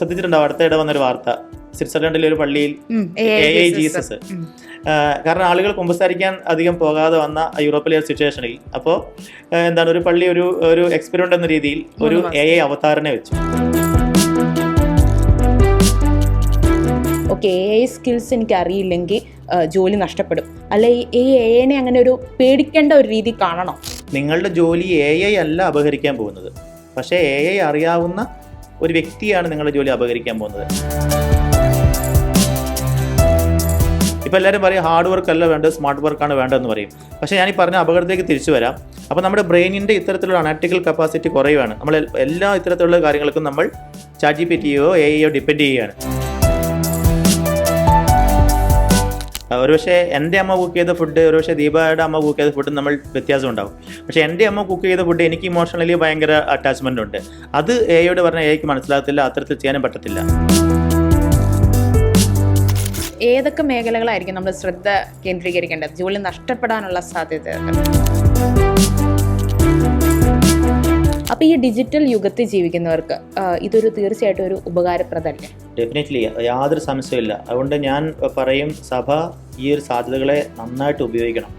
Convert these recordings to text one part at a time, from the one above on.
ശ്രദ്ധിച്ചിട്ടുണ്ടാവും. അടുത്തയിടെ വന്നൊരു വാർത്ത. സ്വിറ്റ്സർലൻഡിലെ ഒരു പള്ളിയിൽ എ ഐ ജീസസ് കാരണം ആളുകൾ കുമ്പസാരിക്കാൻ അധികം പോകാതെ വന്ന യൂറോപ്പിലെ സിറ്റുവേഷനിൽ അപ്പോൾ എന്താണ് ഒരു പള്ളി ഒരു ഒരു എക്സ്പെരിമെന്റ് എന്ന രീതിയിൽ ഒരു എ ഐ അവതാരനെ വെച്ചു. ഓക്കെ എ ഐ സ്കിൽസ് എനിക്ക് അറിയില്ലെങ്കിൽ ജോലി നഷ്ടപ്പെടും. അല്ല ഈ എ ഐനെ അങ്ങനെ ഒരു പേടിക്കേണ്ട ഒരു രീതി കാണണം? നിങ്ങളുടെ ജോലി എ ഐ അല്ല അപഹരിക്കാൻ പോകുന്നത്. പക്ഷേ എ ഐ അറിയാവുന്ന ഒരു വ്യക്തിയാണ് നിങ്ങളുടെ ജോലി അപകരിക്കാൻ പോകുന്നത്. ഇപ്പം എല്ലാവരും പറയും ഹാർഡ് വർക്ക് അല്ല വേണ്ടത് സ്മാർട്ട് വർക്കാണ് വേണ്ടതെന്ന് പറയും. പക്ഷേ ഞാൻ ഈ പറഞ്ഞ അപകടത്തേക്ക് തിരിച്ചു വരാം. അപ്പോൾ നമ്മുടെ ബ്രെയിനിന്റെ ഇത്തരത്തിലുള്ള അനാറ്റിക്കൽ കപ്പാസിറ്റി കുറയുകയാണ്. നമ്മൾ എല്ലാ ഇത്തരത്തിലുള്ള കാര്യങ്ങൾക്കും നമ്മൾ ചാറ്റ് ജി പി ടിയോ എ ഡിപ്പെൻഡ് ചെയ്യുകയാണ്. ഒരുപക്ഷെ എന്റെ അമ്മ കുക്ക് ചെയ്ത ഫുഡ് ഒരുപക്ഷെ ദീപയുടെ അമ്മ കുക്ക് ചെയ്ത ഫുഡ് നമ്മൾ വ്യത്യാസം ഉണ്ടാവും. പക്ഷേ എന്റെ അമ്മ കുക്ക് ചെയ്ത ഫുഡ് എനിക്ക് ഇമോഷണലി ഭയങ്കര അറ്റാച്ച്മെന്റ് ഉണ്ട്. അത് എയോട് പറഞ്ഞാൽ എയ്ക്ക് മനസ്സിലാകത്തില്ല അത്തരത്തിൽ ചെയ്യാനും പറ്റത്തില്ല. ഏതൊക്കെ മേഖലകളായിരിക്കും നമ്മൾ ശ്രദ്ധ കേന്ദ്രീകരിക്കേണ്ടത്? ജോലി നഷ്ടപ്പെടാനുള്ള സാധ്യത. അപ്പൊ ഈ ഡിജിറ്റൽ യുഗത്തിൽ ജീവിക്കുന്നവർക്ക് ഇതൊരു തീർച്ചയായിട്ടും ഒരു ഉപകാരപ്രദമല്ലേ? ഡെഫിനറ്റ്ലി യാതൊരു സംശയമില്ല അതുകൊണ്ട് ഞാൻ പറയും സഭ ഈ ഒരു സാധ്യതകളെ നന്നായിട്ട് ഉപയോഗിക്കണം.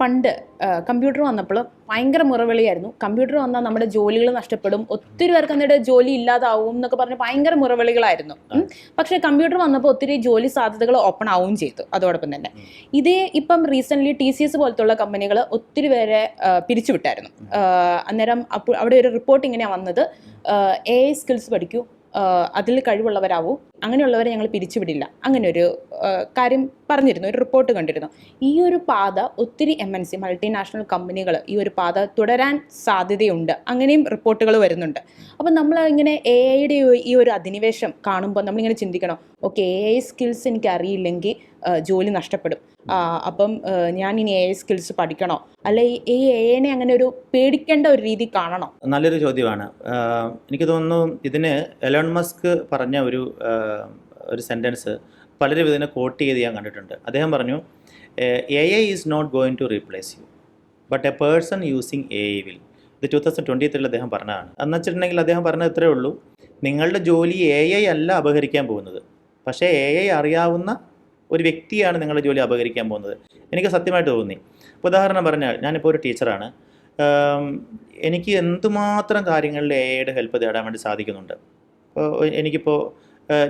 പണ്ട് കമ്പ്യൂട്ടർ വന്നപ്പോൾ ഭയങ്കര മുറവിളിയായിരുന്നു. കമ്പ്യൂട്ടർ വന്നാൽ നമ്മുടെ ജോലികൾ നഷ്ടപ്പെടും. ഒത്തിരി പേർക്ക് എന്നിട്ട് ജോലി ഇല്ലാതാവും എന്നൊക്കെ പറഞ്ഞ് ഭയങ്കര മുറവിളികളായിരുന്നു. പക്ഷേ കമ്പ്യൂട്ടർ വന്നപ്പോൾ ഒത്തിരി ജോലി സാധ്യതകൾ ഓപ്പൺ ആവുകയും ചെയ്തു. അതോടൊപ്പം തന്നെ. ഇതേ ഇപ്പം റീസെന്റ്ലി ടി സി എസ് പോലത്തുള്ള കമ്പനികൾ ഒത്തിരി പേരെ പിരിച്ചുവിട്ടായിരുന്നു. അന്നേരം അപ്പോൾ അവിടെ ഒരു റിപ്പോർട്ട് ഇങ്ങനെയാണ് വന്നത്. എ ഐ സ്കിൽസ് പഠിക്കൂ. അതിൽ കഴിവുള്ളവരാവൂ. അങ്ങനെയുള്ളവരെ ഞങ്ങൾ പിരിച്ചുവിടില്ല. അങ്ങനെ ഒരു കാര്യം പറഞ്ഞിരുന്നു ഒരു റിപ്പോർട്ട് കണ്ടിരുന്നു. ഈ ഒരു പാത ഒത്തിരി എം എൻ സി മൾട്ടിനാഷണൽ കമ്പനികൾ ഈ ഒരു പാത തുടരാൻ സാധ്യതയുണ്ട്. അങ്ങനെയും റിപ്പോർട്ടുകൾ വരുന്നുണ്ട്. അപ്പം നമ്മൾ ഇങ്ങനെ എ ഐയുടെ ഈ ഒരു അധിനിവേശം കാണുമ്പോൾ നമ്മളിങ്ങനെ ചിന്തിക്കണം ഓക്കെ എ ഐ സ്കിൽസ് എനിക്ക് അറിയില്ലെങ്കിൽ ജോലി നഷ്ടപ്പെടും. അപ്പം ഞാൻ ഇനി എ ഐ സ്കിൽസ് പഠിക്കണോ? അല്ലെ ഈ എ ഐനെ അങ്ങനെ ഒരു പേടിക്കേണ്ട ഒരു രീതി കാണണോ? നല്ലൊരു ചോദ്യമാണ്. എനിക്ക് തോന്നുന്നു ഇതിന് എലോൺ മസ്ക് പറഞ്ഞ ഒരു ഒരു സെന്റൻസ് പലരും ഇതിനെ കോട്ട് ചെയ്ത് ഞാൻ കണ്ടിട്ടുണ്ട്. അദ്ദേഹം പറഞ്ഞു A I is not going to replace you but a person using A I will ഇത് ടൂ തൗസൻഡ് ട്വന്റി ത്രീയിൽ അദ്ദേഹം പറഞ്ഞതാണ്. എന്ന് വെച്ചിട്ടുണ്ടെങ്കിൽ അദ്ദേഹം പറഞ്ഞത് ഇത്രയേ ഉള്ളൂ നിങ്ങളുടെ ജോലി എ ഐ അല്ല അപഹരിക്കാൻ പോകുന്നത് പക്ഷേ എ ഐ അറിയാവുന്ന ഒരു വ്യക്തിയാണ് നിങ്ങളുടെ ജോലി അപഹരിക്കാൻ പോകുന്നത്. എനിക്ക് സത്യമായിട്ട് തോന്നി. ഉദാഹരണം പറഞ്ഞാൽ ഞാനിപ്പോൾ ഒരു ടീച്ചറാണ് എനിക്ക് എന്തുമാത്രം കാര്യങ്ങളിൽ എ ഐയുടെ ഹെൽപ്പ് തേടാൻ വേണ്ടി സാധിക്കുന്നുണ്ട്? എനിക്കിപ്പോൾ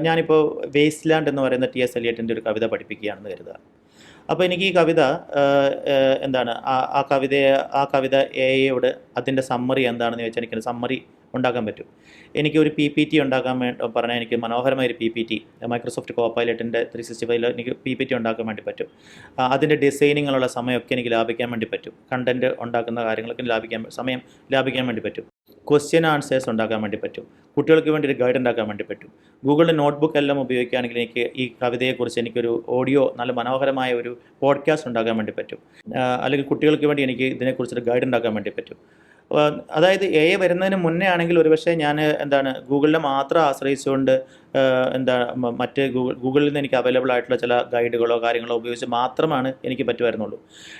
ഞാനിപ്പോൾ വേസ്റ്റ് ലാൻഡ് എന്ന് പറയുന്ന ടി എസ് എലിയറ്റിന്റെ ഒരു കവിത പഠിപ്പിക്കുകയാണെന്ന് കരുതുക. അപ്പോൾ എനിക്ക് ഈ കവിത എന്താണ് ആ കവിതയെ ആ കവിത എ ഐയോട് അതിന്റെ സമ്മറി എന്താണെന്ന് ചോദിച്ചാൽ എനിക്കൊരു സമ്മറി ഉണ്ടാക്കാൻ പറ്റും. എനിക്ക് ഒരു പി പി ടി ഉണ്ടാക്കാൻ വേണ്ടി പറഞ്ഞാൽ എനിക്ക് മനോഹരമായ ഒരു പി പി ടി മൈക്രോസോഫ്റ്റ് കോപ്പൈലറ്റിന്റെ ത്രീ സിക്സ്റ്റി ഫൈവിൽ എനിക്ക് പി പി ടി ഉണ്ടാക്കാൻ വേണ്ടി പറ്റും. അതിന്റെ ഡിസൈനിങ്ങിലുള്ള സമയമൊക്കെ എനിക്ക് ലാഭിക്കാൻ വേണ്ടി പറ്റും. കണ്ടന്റ് ഉണ്ടാക്കുന്ന കാര്യങ്ങളൊക്കെ ലാഭിക്കാൻ സമയം ലാഭിക്കാൻ വേണ്ടി പറ്റും. ക്വസ്റ്റ്യൻ ആൻസേഴ്സ് ഉണ്ടാക്കാൻ വേണ്ടി പറ്റും. കുട്ടികൾക്ക് വേണ്ടി ഒരു ഗൈഡ് ഉണ്ടാക്കാൻ വേണ്ടി പറ്റും. ഗൂഗിളിന്റെ നോട്ട്ബുക്ക് എല്ലാം ഉപയോഗിക്കുകയാണെങ്കിൽ എനിക്ക് ഈ കവിതയെക്കുറിച്ച് എനിക്കൊരു ഓഡിയോ നല്ല മനോഹരമായ ഒരു പോഡ്കാസ്റ്റ് ഉണ്ടാക്കാൻ വേണ്ടി പറ്റും. അല്ലെങ്കിൽ കുട്ടികൾക്ക് വേണ്ടി എനിക്ക് ഇതിനെക്കുറിച്ചൊരു ഗൈഡ് ഉണ്ടാക്കാൻ വേണ്ടി പറ്റും. അതായത് എ വരുന്നതിന് മുന്നേ ആണെങ്കിൽ ഒരുപക്ഷെ ഞാൻ എന്താണ് ഗൂഗിളിനെ മാത്രം ആശ്രയിച്ചുകൊണ്ട് എന്താ മറ്റ് ഗൂഗിൾ ഗൂഗിളിൽ നിന്ന് എനിക്ക് അവൈലബിൾ ആയിട്ടുള്ള ചില ഗൈഡുകളോ കാര്യങ്ങളോ ഉപയോഗിച്ച് മാത്രമാണ് എനിക്ക് പറ്റുമായിരുന്നുള്ളൂ.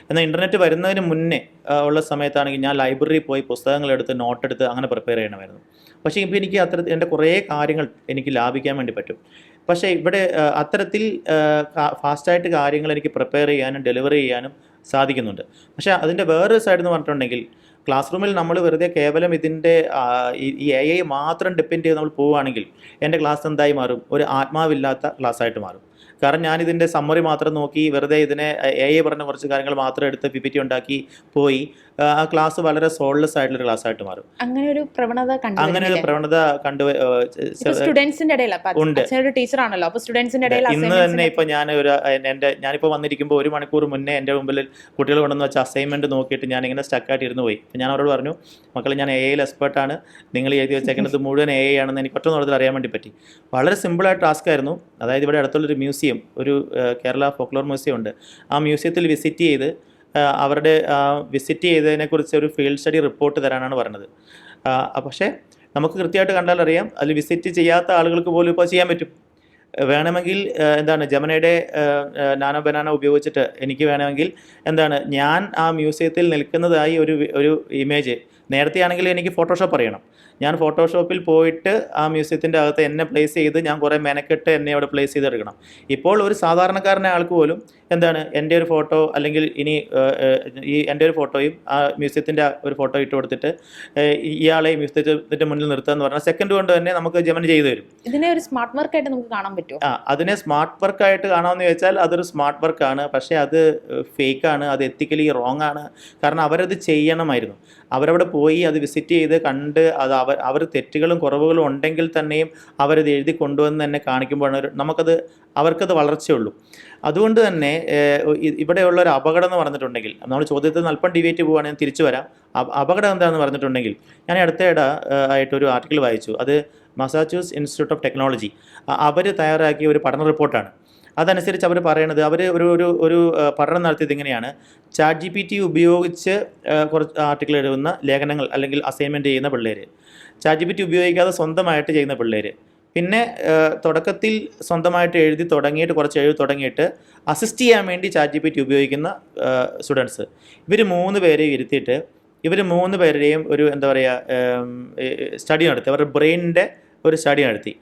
എന്നാൽ ഇന്റർനെറ്റ് വരുന്നതിന് മുന്നേ ഉള്ള സമയത്താണെങ്കിൽ ഞാൻ ലൈബ്രറിയിൽ പോയി പുസ്തകങ്ങൾ എടുത്ത് നോട്ട് എടുത്ത് അങ്ങനെ പ്രിപ്പയർ ചെയ്യണമായിരുന്നു. പക്ഷേ ഇപ്പോൾ എനിക്ക് അത്തരത്തിൽ എന്റെ കുറേ കാര്യങ്ങൾ എനിക്ക് ലാഭിക്കാൻ വേണ്ടി പറ്റും. പക്ഷേ ഇവിടെ അത്തരത്തിൽ ഫാസ്റ്റായിട്ട് കാര്യങ്ങൾ എനിക്ക് പ്രിപ്പയർ ചെയ്യാനും ഡെലിവറി ചെയ്യാനും സാധിക്കുന്നുണ്ട്. പക്ഷേ അതിന്റെ വേറൊരു സൈഡ് എന്ന് പറഞ്ഞിട്ടുണ്ടെങ്കിൽ ക്ലാസ് റൂമിൽ നമ്മൾ വെറുതെ കേവലം ഇതിന്റെ ഈ എ ഐ മാത്രം ഡിപ്പെൻഡ് ചെയ്ത് നമ്മൾ പോവുകയാണെങ്കിൽ എന്റെ ക്ലാസ് എന്തായി മാറും? ഒരു ആത്മാവില്ലാത്ത ക്ലാസ് ആയിട്ട് മാറും. കാരണം ഞാൻ ഇതിന്റെ സമ്മറി മാത്രം നോക്കി വെറുതെ ഇതിനെ എ ഐ പറഞ്ഞ കുറച്ച് കാര്യങ്ങൾ മാത്രം എടുത്ത് പി പി ടി ഉണ്ടാക്കി പോയി. ആ, ക്ലാസ് വളരെ സോൾലെസ് ആയിട്ടുള്ള ക്ലാസ് ആയിട്ട് മാറും. അങ്ങനെ ഒരു പ്രവണത അങ്ങനെ ഒരു കണ്ടു പ്രവണത കണ്ടു സ്റ്റുഡൻസിന്റെ ഉണ്ട്. ടീച്ചറാണല്ലോ അപ്പൊ സ്റ്റുഡൻസിന്റെ ഇടയിൽ ഇന്ന് തന്നെ ഇപ്പൊ ഞാൻ ഒരു എന്റെ ഞാനിപ്പോ വന്നിരിക്കുമ്പോൾ ഒരു മണിക്കൂർ മുന്നേ എന്റെ മുമ്പിൽ കുട്ടികൾ കൊണ്ടുവന്ന് വെച്ച അസൈൻമെന്റ് നോക്കിയിട്ട് ഞാൻ ഇങ്ങനെ സ്റ്റക്കായിട്ട് ഇരുന്ന് പോയി ഞാൻ അവരോട് പറഞ്ഞു മക്കളെ ഞാൻ എ ഐയിൽ ആണ്. നിങ്ങൾ എഴുതി വെച്ചേക്കുന്നത് മുഴുവൻ എ ഐ ആണെന്ന് എനിക്ക് ഒറ്റ നോട്ടത്തിൽ അറിയാൻ വേണ്ടി പറ്റി. വളരെ സിമ്പിളായ ടാസ്ക് ആയിരുന്നു. അതായത് ഇവിടെ അടുത്തുള്ളൊരു മ്യൂസിയം ഒരു കേരള ഫോക്ലോർ മ്യൂസിയം ഉണ്ട്. ആ മ്യൂസിയത്തിൽ വിസിറ്റ് ചെയ്ത് അവരുടെ വിസിറ്റ് ചെയ്തതിനെക്കുറിച്ച് ഒരു ഫീൽഡ് സ്റ്റഡി റിപ്പോർട്ട് തരാനാണ് പറഞ്ഞത്. പക്ഷേ നമുക്ക് കൃത്യമായിട്ട് കണ്ടാൽ അറിയാം അതിൽ വിസിറ്റ് ചെയ്യാത്ത ആളുകൾക്ക് പോലും ഇപ്പോൾ ചെയ്യാൻ പറ്റും. വേണമെങ്കിൽ എന്താണ് ജമനയുടെ നാനോ ബനാന ഉപയോഗിച്ചിട്ട് എനിക്ക് വേണമെങ്കിൽ എന്താണ് ഞാൻ ആ മ്യൂസിയത്തിൽ നിൽക്കുന്നതായി ഒരു ഒരു ഇമേജ് നേരത്തെ ആണെങ്കിൽ എനിക്ക് ഫോട്ടോഷോപ്പ് അറിയണം. ഞാൻ ഫോട്ടോഷോപ്പിൽ പോയിട്ട് ആ മ്യൂസിയത്തിന്റെ അകത്ത് എന്നെ പ്ലേസ് ചെയ്ത് ഞാൻ കുറേ മെനക്കെട്ട് എന്നെ അവിടെ പ്ലേസ് ചെയ്തെടുക്കണം. ഇപ്പോൾ ഒരു സാധാരണക്കാരനെ ആൾക്ക് പോലും എന്താണ് എന്റെ ഒരു ഫോട്ടോ അല്ലെങ്കിൽ ഇനി ഈ എന്റെ ഒരു ഫോട്ടോയും ആ മ്യൂസിയത്തിന്റെ ഒരു ഫോട്ടോ ഇട്ട് കൊടുത്തിട്ട് ഇയാളെ മ്യൂസിയത്തിന്റെ മുന്നിൽ നിർത്തുക എന്ന് പറഞ്ഞാൽ സെക്കൻഡ് കൊണ്ട് തന്നെ നമുക്ക് ജമൻ ചെയ്തു തരും. ഇതിനെ ഒരു സ്മാർട്ട് വർക്ക് ആയിട്ട് നമുക്ക് കാണാൻ പറ്റുമോ? ആ അതിനെ സ്മാർട്ട് വർക്ക് ആയിട്ട് കാണാമെന്ന് ചോദിച്ചാൽ അതൊരു സ്മാർട്ട് വർക്കാണ് പക്ഷേ അത് ഫേക്ക് ആണ് അത് എത്തിക്കലി റോങ് ആണ്. കാരണം അവരത് ചെയ്യണമായിരുന്നു. അവരവിടെ പോയി അത് വിസിറ്റ് ചെയ്ത് കണ്ട് അത് അവർ അവർ തെറ്റുകളും കുറവുകളും ഉണ്ടെങ്കിൽ തന്നെയും അവരത് എഴുതി കൊണ്ടുവന്ന് തന്നെ കാണിക്കുമ്പോഴാണ് നമുക്കത് അവർക്കത് വളർച്ചയുള്ളൂ. അതുകൊണ്ട് തന്നെ ഇവിടെയുള്ള ഒരു അപകടം എന്ന് പറഞ്ഞിട്ടുണ്ടെങ്കിൽ നമ്മൾ ചോദ്യത്തിൽ നിന്ന് അല്പം ഡിബേറ്റ് പോവുകയാണെങ്കിൽ തിരിച്ചു വരാം. അപകടം എന്താണെന്ന് പറഞ്ഞിട്ടുണ്ടെങ്കിൽ ഞാൻ അടുത്ത ഏഹ്, ആയിട്ടൊരു ആർട്ടിക്കിൾ വായിച്ചു. അത് മസാച്യൂസ് ഇൻസ്റ്റിറ്റ്യൂട്ട് ഓഫ് ടെക്നോളജി അവർ തയ്യാറാക്കിയ ഒരു പഠന റിപ്പോർട്ടാണ്. അതനുസരിച്ച് അവർ പറയണത് അവർ ഒരു ഒരു ഒരു പഠനം നടത്തിയത് ഇങ്ങനെയാണ്. ചാറ്റ് ജി പി ടി ഉപയോഗിച്ച് കുറച്ച് ആർട്ടിക്കിൾ എഴുതുന്ന ലേഖനങ്ങൾ അല്ലെങ്കിൽ അസൈൻമെന്റ് ചെയ്യുന്ന പിള്ളേർ ജി ഉപയോഗിക്കാതെ സ്വന്തമായിട്ട് ചെയ്യുന്ന പിള്ളേർ പിന്നെ തുടക്കത്തിൽ സ്വന്തമായിട്ട് എഴുതി തുടങ്ങിയിട്ട് കുറച്ച് എഴുതി തുടങ്ങിയിട്ട് അസിസ്റ്റ് ചെയ്യാൻ വേണ്ടി ടി ഉപയോഗിക്കുന്ന സ്റ്റുഡൻസ്. ഇവർ മൂന്ന് പേരെയും ഇരുത്തിയിട്ട് ഇവർ മൂന്ന് പേരുടെയും ഒരു എന്താ പറയുക സ്റ്റഡി നടത്തി. അവരുടെ ബ്രെയിനിന്റെ ഒരു സ്റ്റഡി നടത്തി.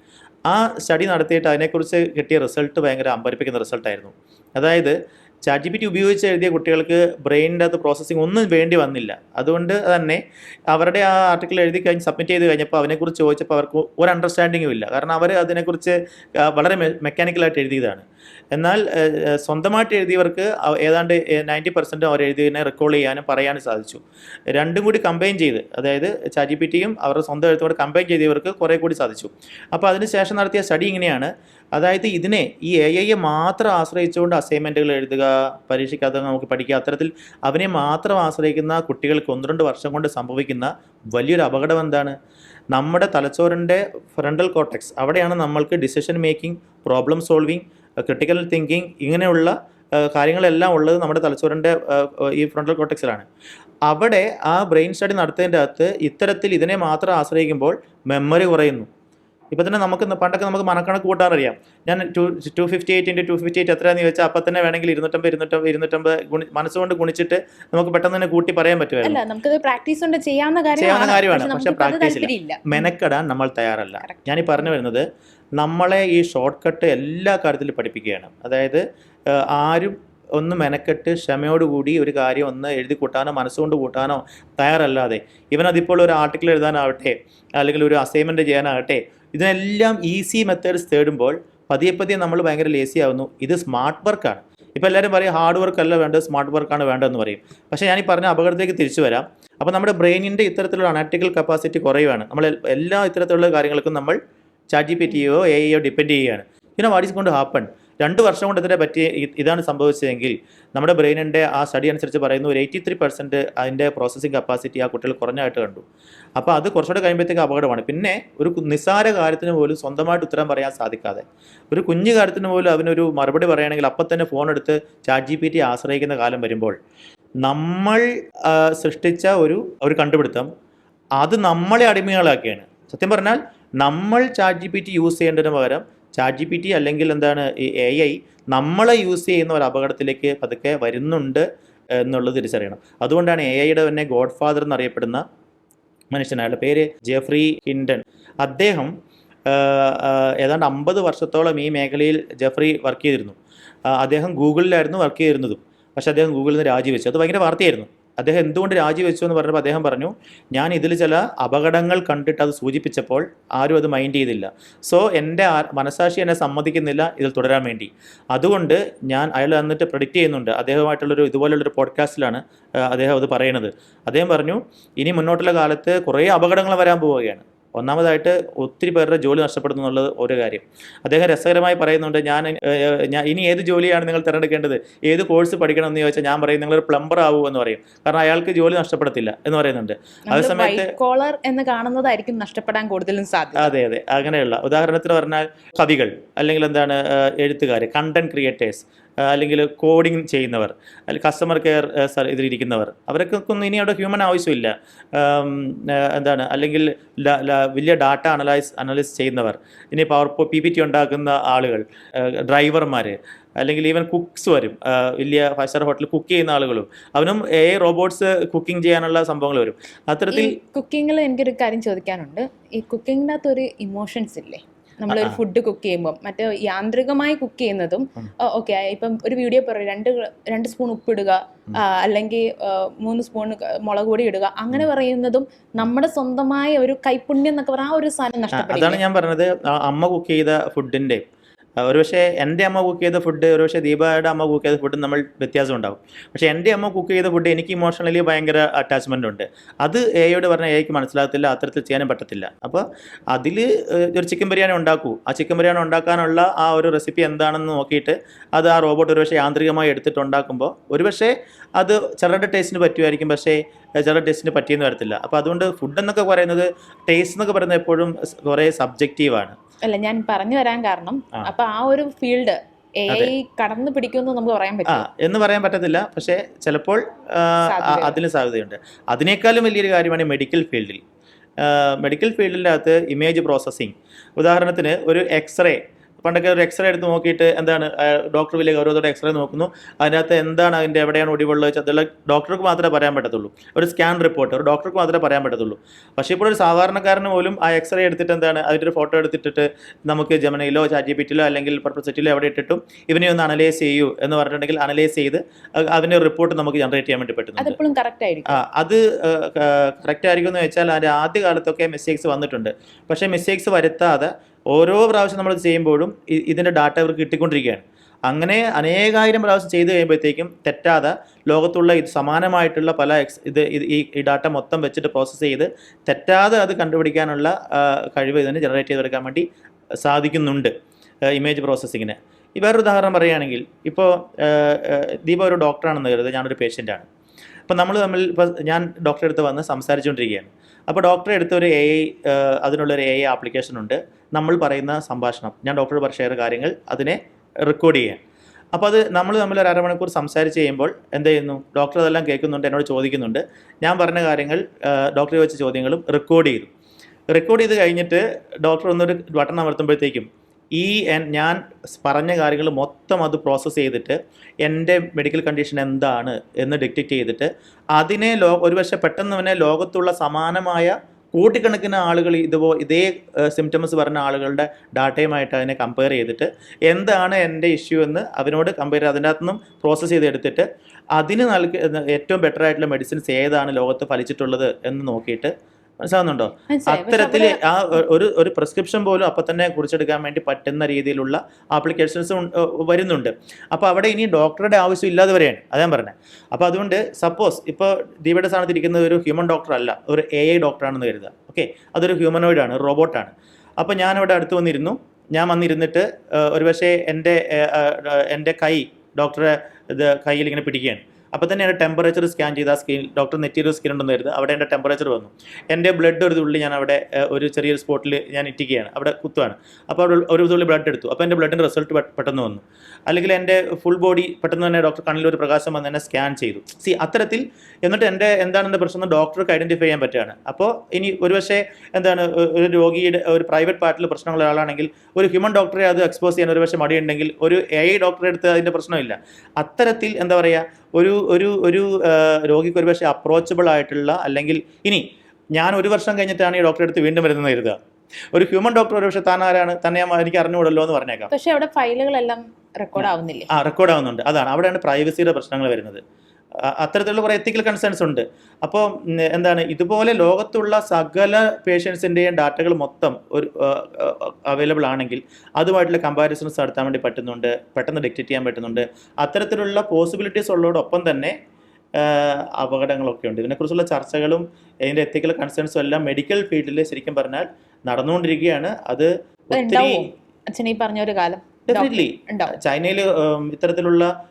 ആ സ്റ്റഡി നടത്തിയിട്ട് അതിനെക്കുറിച്ച് കിട്ടിയ റിസൾട്ട് ഭയങ്കര അമ്പരിപ്പിക്കുന്ന റിസൾട്ടായിരുന്നു. അതായത് ചാറ്റ് ജി പി ടി ഉപയോഗിച്ച് എഴുതിയ കുട്ടികൾക്ക് ബ്രെയിനിന്റെ അകത്ത് പ്രോസസ്സിങ് ഒന്നും വേണ്ടി വന്നില്ല. അതുകൊണ്ട് തന്നെ അവരുടെ ആ ആർട്ടിക്കിൾ എഴുതി കഴിഞ്ഞ് സബ്മിറ്റ് ചെയ്ത് കഴിഞ്ഞപ്പോൾ അവനെക്കുറിച്ച് ചോദിച്ചപ്പോൾ അവർക്ക് ഒരു അണ്ടർസ്റ്റാൻഡിങ്ങും ഇല്ല. കാരണം അവർ അതിനെക്കുറിച്ച് വളരെ മെക്കാനിക്കലായിട്ട് എഴുതിയതാണ്. എന്നാൽ സ്വന്തമായിട്ട് എഴുതിയവർക്ക് ഏതാണ്ട് നയന്റി പെർസെന്റും അവർ എഴുതിയതിനെ റെക്കോൾ ചെയ്യാനും പറയാനും സാധിച്ചു. രണ്ടും കൂടി കമ്പൈൻ ചെയ്ത് അതായത് ചാറ്റ് ജി പി ടിയും അവരുടെ സ്വന്തം എഴുത്തോടെ കമ്പൈൻ ചെയ്തവർക്ക് കുറേ കൂടി സാധിച്ചു. അപ്പോൾ അതിനുശേഷം നടത്തിയ സ്റ്റഡി ഇങ്ങനെയാണ്. അതായത് ഇതിനെ ഈ എ ഐയെ മാത്രം ആശ്രയിച്ചുകൊണ്ട് അസൈൻമെന്റുകൾ എഴുതുക പരീക്ഷയ്ക്കകത്ത് നമുക്ക് പഠിക്കുക അത്തരത്തിൽ അവനെ മാത്രം ആശ്രയിക്കുന്ന കുട്ടികൾക്ക് ഒന്ന് രണ്ട് വർഷം കൊണ്ട് സംഭവിക്കുന്ന വലിയൊരു അപകടം എന്താണ്? നമ്മുടെ തലച്ചോറിന്റെ ഫ്രണ്ടൽ കോട്ടക്സ് അവിടെയാണ് നമ്മൾക്ക് decision making problem solving critical thinking ഇങ്ങനെയുള്ള കാര്യങ്ങളെല്ലാം ഉള്ളത് നമ്മുടെ തലച്ചോറിന്റെ ഈ ഫ്രണ്ടൽ കോട്ടക്സിലാണ് അവിടെ ആ ബ്രെയിൻ സ്റ്റഡി നടത്തുന്നതിന്റെ അകത്ത് ഇത്തരത്തിൽ ഇതിനെ മാത്രം ആശ്രയിക്കുമ്പോൾ മെമ്മറി കുറയുന്നു. ഇപ്പം തന്നെ നമുക്ക് പണ്ടൊക്കെ നമുക്ക് മനക്കണക്ക് കൂട്ടാറിയാം ഞാൻ two two fifty eight into two fifty eight എത്രയാണെന്ന് ചോദിച്ചാൽ അപ്പം തന്നെ വേണമെങ്കിൽ ഇരുന്നൂറ്റമ്പത് ഇരുന്നൂറ്റമ്പത് ഇരുന്നൂറ്റമ്പത് ഗുണി മനസ്സുകൊണ്ട് ഗുണിച്ചിട്ട് നമുക്ക് പെട്ടെന്ന് തന്നെ കൂട്ടി പറയാൻ പറ്റുമായിരുന്നു. അല്ല നമുക്കത് പ്രാക്ടീസ് കൊണ്ട് ചെയ്യാവുന്ന കാര്യമാണ്. പക്ഷെ പ്രാക്ടീസ് ഇല്ല. മെനക്കെടാൻ നമ്മൾ തയ്യാറല്ല. ഞാനീ ഞാൻ ഈ പറഞ്ഞു വരുന്നത് നമ്മളെ ഈ ഷോർട്ട് കട്ട് എല്ലാ കാര്യത്തിലും പഠിപ്പിക്കുകയാണ്. അതായത് ആരും ഒന്ന് മെനക്കെട്ട് ക്ഷമയോടുകൂടി ഒരു കാര്യം ഒന്ന് എഴുതി കൂട്ടാനോ മനസ്സുകൊണ്ട് കൂട്ടാനോ തയ്യാറല്ലാതെ. ഇവൻ അതിപ്പോൾ ഒരു ആർട്ടിക്കിൾ എഴുതാനാവട്ടെ അല്ലെങ്കിൽ ഒരു അസൈൻമെന്റ് ചെയ്യാനാകട്ടെ ഇതിനെല്ലാം ഈസി മെത്തേഡ്സ് തേടുമ്പോൾ പതിയെ പതിയെ നമ്മൾ ഭയങ്കര ലേസി ആവുന്നു. ഇത് സ്മാർട്ട് വർക്കാണ് ഇപ്പോൾ എല്ലാവരും പറയും ഹാർഡ് വർക്ക് അല്ല വേണ്ടത് സ്മാർട്ട് വർക്കാണ് വേണ്ടതെന്ന് പറയും. പക്ഷേ ഞാൻ ഈ പറഞ്ഞ അപകടത്തിലേക്ക് തിരിച്ചു വരാം. അപ്പോൾ നമ്മുടെ ബ്രെയിനിന്റെ ഇത്തരത്തിലുള്ള അനാറ്റിക്കൽ കപ്പാസിറ്റി കുറയുവാണ്. നമ്മൾ എല്ലാ ഇത്തരത്തിലുള്ള കാര്യങ്ങൾക്കും നമ്മൾ ചാറ്റ് ജി പി ടിയോ എ ഐയോ ഡിപ്പെൻഡ് ചെയ്യുകയാണ്. പിന്നെ വാട്ട് ഈസ് കൊണ്ട് ഹാപ്പൺ രണ്ട് വർഷം കൊണ്ട് ഇതിനെ പറ്റി ഇതാണ് സംഭവിച്ചതെങ്കിൽ നമ്മുടെ ബ്രെയിനിന്റെ ആ സ്റ്റഡി അനുസരിച്ച് പറയുന്നു ഒരു എയ്റ്റി ത്രീ പെർസെന്റ് അതിന്റെ പ്രോസസ്സിംഗ് കപ്പാസിറ്റി ആ കുട്ടികൾ കുറഞ്ഞായിട്ട് കണ്ടു. അപ്പോൾ അത് കുറച്ചുകൂടെ കഴിയുമ്പോഴത്തേക്ക് അപകടമാണ്. പിന്നെ ഒരു നിസ്സാര കാര്യത്തിന് പോലും സ്വന്തമായിട്ട് ഉത്തരം പറയാൻ സാധിക്കാതെ. ഒരു കുഞ്ഞു കാര്യത്തിന് പോലും അവനൊരു മറുപടി പറയുകയാണെങ്കിൽ അപ്പം തന്നെ ഫോൺ എടുത്ത് ചാറ്റ് ജി പി ടി ആശ്രയിക്കുന്ന കാലം വരുമ്പോൾ നമ്മൾ സൃഷ്ടിച്ച ഒരു ഒരു കണ്ടുപിടുത്തം അത് നമ്മളെ അടിമകളാക്കിയാണ്. സത്യം പറഞ്ഞാൽ നമ്മൾ chat G P T use ചെയ്യേണ്ടതിന് പകരം ചാറ്റ് ജി പി ടി അല്ലെങ്കിൽ എന്താണ് ഈ എ ഐ നമ്മളെ യൂസ് ചെയ്യുന്ന ഒരു അപകടത്തിലേക്ക് പതുക്കെ വരുന്നുണ്ട് എന്നുള്ളത് തിരിച്ചറിയണം. അതുകൊണ്ടാണ് എ ഐയുടെ തന്നെ ഗോഡ് ഫാദർ എന്നറിയപ്പെടുന്ന മനുഷ്യൻ. അയാളുടെ പേര് ജെഫ്രി ഹിൻഡൻ അദ്ദേഹം ഏതാണ്ട് അമ്പത് വർഷത്തോളം ഈ മേഖലയിൽ ജെഫ്രി വർക്ക് ചെയ്തിരുന്നു. അദ്ദേഹം ഗൂഗിളിലായിരുന്നു വർക്ക് ചെയ്തിരുന്നതും. പക്ഷേ അദ്ദേഹം ഗൂഗിളിൽ നിന്ന് രാജിവെച്ചു. അത് ഭയങ്കര വാർത്തയായിരുന്നു. അദ്ദേഹം എന്തുകൊണ്ട് രാജിവെച്ചു എന്ന് പറഞ്ഞപ്പോൾ അദ്ദേഹം പറഞ്ഞു ഞാൻ ഇതിൽ ചില അപകടങ്ങൾ കണ്ടിട്ട് അത് സൂചിപ്പിച്ചപ്പോൾ ആരും അത് മൈൻഡ് ചെയ്തില്ല. സോ എന്റെ മനസാക്ഷി എന്നെ സമ്മതിക്കുന്നില്ല ഇതിൽ തുടരാൻ വേണ്ടി. അതുകൊണ്ട് ഞാൻ അയാൾ എന്നിട്ട് പ്രഡിക്റ്റ് ചെയ്യുന്നുണ്ട്. അദ്ദേഹമായിട്ടുള്ളൊരു ഇതുപോലുള്ളൊരു പോഡ്കാസ്റ്റിലാണ് അദ്ദേഹം അത് പറയുന്നത്. അദ്ദേഹം പറഞ്ഞു ഇനി മുന്നോട്ടുള്ള കാലത്ത് കുറേ അപകടങ്ങൾ വരാൻ പോവുകയാണ്. ഒന്നാമതായിട്ട് ഒത്തിരി പേരുടെ ജോലി നഷ്ടപ്പെടുന്നു എന്നുള്ളത് ഒരു കാര്യം. അദ്ദേഹം രസകരമായി പറയുന്നുണ്ട് ഞാൻ ഞാൻ ഇനി ഏത് ജോലിയാണ് നിങ്ങൾ തിരഞ്ഞെടുക്കേണ്ടത്? ഏത് കോഴ്സ് പഠിക്കണം എന്ന് ചോദിച്ചാൽ ഞാൻ പറയും നിങ്ങളൊരു പ്ലംബർ ആവൂ എന്ന് പറയും. കാരണം അയാൾക്ക് ജോലി നഷ്ടപ്പെടത്തില്ല എന്ന് പറയുന്നുണ്ട്. അതേ സമയത്ത് കോളർ എന്ന് കാണുന്നതായിരിക്കും നഷ്ടപ്പെടാൻ കൂടുതലും സാധ്യത. അതെ അതെ. അങ്ങനെയുള്ള ഉദാഹരണത്തിന് പറഞ്ഞാൽ കവികൾ അല്ലെങ്കിൽ എന്താണ് എഴുത്തുകാർ കണ്ടന്റ് ക്രിയേറ്റേഴ്സ് അല്ലെങ്കിൽ കോഡിങ് ചെയ്യുന്നവർ അല്ലെങ്കിൽ കസ്റ്റമർ കെയർ ഇതിലിരിക്കുന്നവർ. അവർക്കൊക്കെ ഒന്നും ഇനി അവിടെ ഹ്യൂമൻ ആവശ്യമില്ല. എന്താണ് അല്ലെങ്കിൽ വലിയ ഡാറ്റ അനലൈസ് അനലൈസ് ചെയ്യുന്നവർ ഇനി പവർ പി പി ടി ഉണ്ടാക്കുന്ന ആളുകൾ ഡ്രൈവർമാർ അല്ലെങ്കിൽ ഈവൻ കുക്സ് വരും. വലിയ ഫൈവ് സ്റ്റാർ ഹോട്ടലിൽ കുക്ക് ചെയ്യുന്ന ആളുകളും അവനും എ റോബോട്ട്സ് കുക്കിംഗ് ചെയ്യാനുള്ള സംഭവങ്ങൾ വരും. അത്തരത്തിൽ കുക്കിങ്ങിൽ എനിക്കൊരു കാര്യം ചോദിക്കാനുണ്ട്. ഈ കുക്കിങ്ങിനകത്ത് ഒരു ഇമോഷൻസ് ഇല്ലേ? നമ്മളൊരു. ഫുഡ് കുക്ക് ചെയ്യുമ്പോൾ മറ്റേ യാന്ത്രികമായി കുക്ക് ചെയ്യുന്നതും. ഓക്കെ ഇപ്പം ഒരു വീഡിയോ പറയും രണ്ട് രണ്ട് സ്പൂൺ ഉപ്പിടുക. അല്ലെങ്കിൽ മൂന്ന് സ്പൂൺ മുളക് പൊടി ഇടുക അങ്ങനെ പറയുന്നതും നമ്മുടെ സ്വന്തമായ ഒരു കൈപ്പുണ്യം എന്നൊക്കെ പറഞ്ഞാൽ ആ ഒരു സാധനം നഷ്ടപ്പെടും അതാണ് ഞാൻ പറഞ്ഞത് അമ്മ കുക്ക് ചെയ്ത ഫുഡിന്റെ ഒരുപക്ഷെ എന്റെ അമ്മ കുക്ക് ചെയ്ത ഫുഡ് ഒരുപക്ഷെ ദീപയുടെ അമ്മ കുക്ക് ചെയ്ത ഫുഡ് നമ്മൾ വ്യത്യാസം ഉണ്ടാകും പക്ഷേ എന്റെ അമ്മ കുക്ക് ചെയ്ത ഫുഡ് എനിക്ക് ഇമോഷണലി ഭയങ്കര അറ്റാച്ച്മെന്റ് ഉണ്ട്. അത് എയോട് പറഞ്ഞാൽ എയ്ക്ക് മനസ്സിലാകത്തില്ല അത്തരത്തിൽ ചെയ്യാനും പറ്റത്തില്ല. അപ്പോൾ അതിൽ ഒരു ചിക്കൻ ബിരിയാണി ഉണ്ടാക്കൂ. ആ ചിക്കൻ ബിരിയാണി ഉണ്ടാക്കാനുള്ള ആ ഒരു റെസിപ്പി എന്താണെന്ന് നോക്കിയിട്ട് അത് ആ റോബോട്ട് ഒരുപക്ഷെ യാന്ത്രികമായി എടുത്തിട്ട് ഉണ്ടാക്കുമ്പോൾ ഒരുപക്ഷെ അത് ചിലരുടെ ടേസ്റ്റിന് പറ്റുമായിരിക്കും പക്ഷേ ചില ടേസ്റ്റിന് പറ്റിയെന്ന് വരത്തില്ല. അപ്പോൾ അതുകൊണ്ട് ഫുഡ് എന്നൊക്കെ പറയുന്നത് ടേസ്റ്റ് എന്നൊക്കെ പറയുന്നത് എപ്പോഴും കുറേ സബ്ജക്റ്റീവാണ് അല്ല ഞാൻ പറഞ്ഞു വരാൻ കാരണം. അപ്പൊ ആ ഒരു ഫീൽഡ് എ അതെ. ഐ കടന്നു പിടിക്കുമെന്ന് നമുക്ക് പറയാൻ പറ്റും. എന്ന് പറയാൻ പറ്റത്തില്ല. പക്ഷേ ചിലപ്പോൾ അതിന് സാധ്യതയുണ്ട്. അതിനേക്കാളും വലിയൊരു കാര്യമാണ് മെഡിക്കൽ ഫീൽഡിൽ മെഡിക്കൽ ഫീൽഡിന്റെ അകത്ത് ഇമേജ് പ്രോസസ്സിങ് ഉദാഹരണത്തിന് ഒരു എക്സ്റേ പണ്ടൊക്കെ ഒരു എക്സ്റേ എടുത്ത് നോക്കിയിട്ട് എന്താണ് ഡോക്ടർ വലിയ ഗൗരവത്തോടെ എക്സ്റേ നോക്കുന്നു. അതിനകത്ത് എന്താണ് അതിന്റെ എവിടെയാണ് ഒടിവുള്ളത് അതുള്ള ഡോക്ടർക്ക് മാത്രമേ പറയാൻ പറ്റത്തുള്ളൂ. ഒരു സ്കാൻ റിപ്പോർട്ട് ഒരു ഡോക്ടർക്ക് മാത്രമേ പറയാൻ പറ്റത്തുള്ളൂ. പക്ഷേ ഇപ്പോൾ ഒരു സാധാരണക്കാരന് പോലും ആ എക്സ്റേ എടുത്തിട്ട് എന്താണ് അതിന്റെ ഒരു ഫോട്ടോ എടുത്തിട്ട് നമുക്ക് ജമനയിലോ ചാറ്റിപിറ്റിലോ അല്ലെങ്കിൽ പർപ്പസെറ്റിലോ എവിടെ ഇട്ടിട്ടും ഇവനെ ഒന്ന് അനലൈസ് ചെയ്യൂ എന്ന് പറഞ്ഞിട്ടുണ്ടെങ്കിൽ അനലൈസ് ചെയ്ത് അതിന്റെ റിപ്പോർട്ട് നമുക്ക് ജനറേറ്റ് ചെയ്യാൻ വേണ്ടി പറ്റുന്നുണ്ട്. ആ അത് കറക്റ്റ് ആയിരിക്കും എന്ന് വെച്ചാൽ അതിന്റെ ആദ്യ കാലത്തൊക്കെ മിസ്റ്റേക്സ് വന്നിട്ടുണ്ട്. പക്ഷേ മിസ്റ്റേക്സ് വരുത്താതെ ഓരോ പ്രാവശ്യം നമ്മൾ ചെയ്യുമ്പോഴും ഇതിന്റെ ഡാറ്റ അവർക്ക് കിട്ടിക്കൊണ്ടിരിക്കുകയാണ്. അങ്ങനെ അനേകായിരം പ്രാവശ്യം ചെയ്ത് കഴിയുമ്പോഴത്തേക്കും തെറ്റാതെ ലോകത്തുള്ള ഇത് സമാനമായിട്ടുള്ള പല എക്സ് ഇത് ഈ ഈ ഡാറ്റ മൊത്തം വെച്ചിട്ട് പ്രോസസ്സ് ചെയ്ത് തെറ്റാതെ അത് കണ്ടുപിടിക്കാനുള്ള കഴിവ് ഇതിന് ജനറേറ്റ് ചെയ്തെടുക്കാൻ വേണ്ടി സാധിക്കുന്നുണ്ട് ഇമേജ് പ്രോസസ്സിങ്ങിന് വേറൊരു ഉദാഹരണം പറയുകയാണെങ്കിൽ ഇപ്പോൾ ദീപ ഒരു ഡോക്ടറാണെന്ന് കരുത് ഞാനൊരു പേഷ്യന്റാണ് അപ്പോൾ നമ്മൾ തമ്മിൽ ഇപ്പോൾ ഞാൻ ഡോക്ടറെ അടുത്ത് വന്ന് സംസാരിച്ചുകൊണ്ടിരിക്കുകയാണ് അപ്പോൾ ഡോക്ടറെ അടുത്ത് ഒരു എ ഐ അതിനുള്ളൊരു എ ഐ ആപ്ലിക്കേഷൻ ഉണ്ട്. നമ്മൾ പറയുന്ന സംഭാഷണം. ഞാൻ ഡോക്ടറോട് ഷെയർ കാര്യങ്ങൾ അതിനെ റെക്കോർഡ് ചെയ്യാൻ അപ്പോൾ അത് നമ്മൾ തമ്മിൽ ഒരു അരമണിക്കൂർ സംസാരിച്ച് കഴിയുമ്പോൾ എന്ത് ചെയ്യുന്നു? ഡോക്ടർ അതെല്ലാം കേൾക്കുന്നുണ്ട് എന്നോട് ചോദിക്കുന്നുണ്ട്. ഞാൻ പറഞ്ഞ കാര്യങ്ങൾ ഡോക്ടറെ വെച്ച ചോദ്യങ്ങളും റെക്കോർഡ് ചെയ്തു. റെക്കോർഡ് ചെയ്ത് കഴിഞ്ഞിട്ട് ഡോക്ടർ ഒന്നൊരു ബട്ടൺ അമർത്തുമ്പോഴത്തേക്കും ഈ ഞാൻ പറഞ്ഞ കാര്യങ്ങൾ മൊത്തം അത് പ്രോസസ്സ് ചെയ്തിട്ട് എന്റെ മെഡിക്കൽ കണ്ടീഷൻ എന്താണ് എന്ന് ഡിറ്റക്റ്റ് ചെയ്തിട്ട് അതിനെ ലോ ഒരുപക്ഷെ പെട്ടെന്ന് തന്നെ ലോകത്തുള്ള സമാനമായ കൂട്ടിക്കണക്കിന് ആളുകൾ ഇതുപോ ഇതേ സിംറ്റംസ് പറഞ്ഞ ആളുകളുടെ ഡാറ്റയുമായിട്ട് അതിനെ കമ്പയർ ചെയ്തിട്ട് എന്താണ് എന്റെ ഇഷ്യൂ എന്ന് അവനോട് കമ്പയർ അതിന്റെ അകത്തുനിന്നും പ്രോസസ്സ് ചെയ്തെടുത്തിട്ട് അതിന് നൽകി ഏറ്റവും ബെറ്റർ ആയിട്ടുള്ള മെഡിസിൻസ് ഏതാണ് ലോകത്ത് ഫലിച്ചിട്ടുള്ളത് എന്ന് നോക്കിയിട്ട് മനസ്സിലാവുന്നുണ്ടോ? അത്തരത്തിൽ ആ ഒരു ഒരു പ്രിസ്ക്രിപ്ഷൻ പോലും അപ്പം തന്നെ കുറിച്ചെടുക്കാൻ വേണ്ടി പറ്റുന്ന രീതിയിലുള്ള ആപ്ലിക്കേഷൻസ് വരുന്നുണ്ട്. അപ്പോൾ അവിടെ ഇനി ഡോക്ടറുടെ ആവശ്യം ഇല്ലാതെ വരെയാണ്. അതാ പറഞ്ഞത് അപ്പോൾ അതുകൊണ്ട് സപ്പോസ് ഇപ്പോൾ ദീപയുടെ സ്ഥാനത്ത് ഇരിക്കുന്നത് ഒരു ഹ്യൂമൻ ഡോക്ടർ അല്ല. ഒരു എ ഐ ഡോക്ടറാണെന്ന് കരുതുക. ഓക്കെ അതൊരു ഹ്യൂമനോയിഡാണ് റോബോട്ടാണ് അപ്പോൾ ഞാനിവിടെ അടുത്ത് വന്നിരുന്നു. ഞാൻ വന്നിരുന്നിട്ട് ഒരുപക്ഷെ എന്റെ എന്റെ കൈ ഡോക്ടറെ ഇത് കയ്യിൽ ഇങ്ങനെ പിടിക്കുകയാണ്. അപ്പോൾ തന്നെ എന്റെ ടെമ്പറേച്ചർ സ്കാൻ ചെയ്ത ആ സ്കിൻ ഡോക്ടർ നെറ്റീരിയൽ സ്കിൻ ഉണ്ടെന്ന് വരുന്നത് അവിടെ എന്റെ ടെമ്പറേച്ചർ വന്നു. എന്റെ ബ്ലഡ് ഒരു തുള്ളി ഞാൻ അവിടെ ഒരു ചെറിയൊരു സ്പോട്ടിൽ ഞാൻ ഇറ്റിക്കുകയാണ് അവിടെ കുത്തുവാണ്. അപ്പോൾ അവിടെ ഒരു തുള്ളി ബ്ലഡ് എടുത്തു. അപ്പോൾ എന്റെ ബ്ലഡിന്റെ റിസൾട്ട് പെട്ടെന്ന് വന്നു. അല്ലെങ്കിൽ എന്റെ ഫുൾ ബോഡി പെട്ടെന്ന് തന്നെ ഡോക്ടർ കണ്ണിൽ ഒരു പ്രകാശം വന്ന് എന്നെ സ്കാൻ ചെയ്തു. സി അത്തരത്തിൽ എന്നിട്ട് എന്റെ എന്താണ് എന്റെ പ്രശ്നം ഡോക്ടർക്ക് ഐഡന്റിഫൈ ചെയ്യാൻ പറ്റുകയാണ്. അപ്പോൾ ഇനി ഒരുപക്ഷെ എന്താണ് ഒരു രോഗിയുടെ ഒരു പ്രൈവറ്റ് പാർട്ടിൽ പ്രശ്നമുള്ള ഒരാളാണെങ്കിൽ ഒരു ഹ്യൂമൻ ഡോക്ടറെ അത് എക്സ്പോസ് ചെയ്യാൻ ഒരുപക്ഷെ മടിയുണ്ടെങ്കിൽ ഒരു എ ഐ ഡോക്ടറെ എടുത്ത് അതിന്റെ പ്രശ്നമില്ല. അത്തരത്തിൽ എന്താ പറയുക ഒരു ഒരു ഒരു രോഗിക്ക് ഒരുപക്ഷെ അപ്രോച്ചബിൾ ആയിട്ടുള്ള അല്ലെങ്കിൽ ഇനി ഞാൻ ഒരു വർഷം കഴിഞ്ഞിട്ടാണ് ഈ ഡോക്ടറെ അടുത്ത് വീണ്ടും വരുന്നത് കരുതുക. ഒരു ഹ്യൂമൻ ഡോക്ടർ ഒരുപക്ഷെ താൻ ആരാണ് തന്നെ എനിക്ക് അറിഞ്ഞുകൂടല്ലോ എന്ന് പറഞ്ഞേക്കാം. പക്ഷേ അവിടെ ഫയലുകളെല്ലാം റെക്കോർഡ് ആവുന്നില്ല? ആ റെക്കോർഡ് ആവുന്നുണ്ട്. അതാണ്. അവിടെയാണ് പ്രൈവസിയുടെ പ്രശ്നങ്ങൾ വരുന്നത്. അത്തരത്തിലുള്ള കുറേ എത്തിക്കൽ കൺസേൺസ് ഉണ്ട്. അപ്പോൾ എന്താണ് ഇതുപോലെ ലോകത്തുള്ള സകല പേഷ്യൻസിന്റെയും ഡാറ്റകൾ മൊത്തം ഒരു അവൈലബിൾ ആണെങ്കിൽ അതുമായിട്ടുള്ള കമ്പാരിസൺസ് നടത്താൻ വേണ്ടി പറ്റുന്നുണ്ട് പെട്ടെന്ന് ഡിക്റ്റേറ്റ് ചെയ്യാൻ പറ്റുന്നുണ്ട്. അത്തരത്തിലുള്ള പോസിബിലിറ്റീസ് ഉള്ളതോടൊപ്പം തന്നെ അപകടങ്ങളൊക്കെ ഉണ്ട്. ഇതിനെക്കുറിച്ചുള്ള ചർച്ചകളും ഇതിന്റെ എത്തിക്കൽ കൺസേൺസും എല്ലാം മെഡിക്കൽ ഫീൽഡിൽ ശരിക്കും പറഞ്ഞാൽ നടന്നുകൊണ്ടിരിക്കുകയാണ്. അത് ഒത്തിരി അച്ഛൻ ഈ പറഞ്ഞ ഒരു കാലം. ഡെഫിനറ്റ്ലി ചൈനയിൽ ഇത്തരത്തിലുള്ള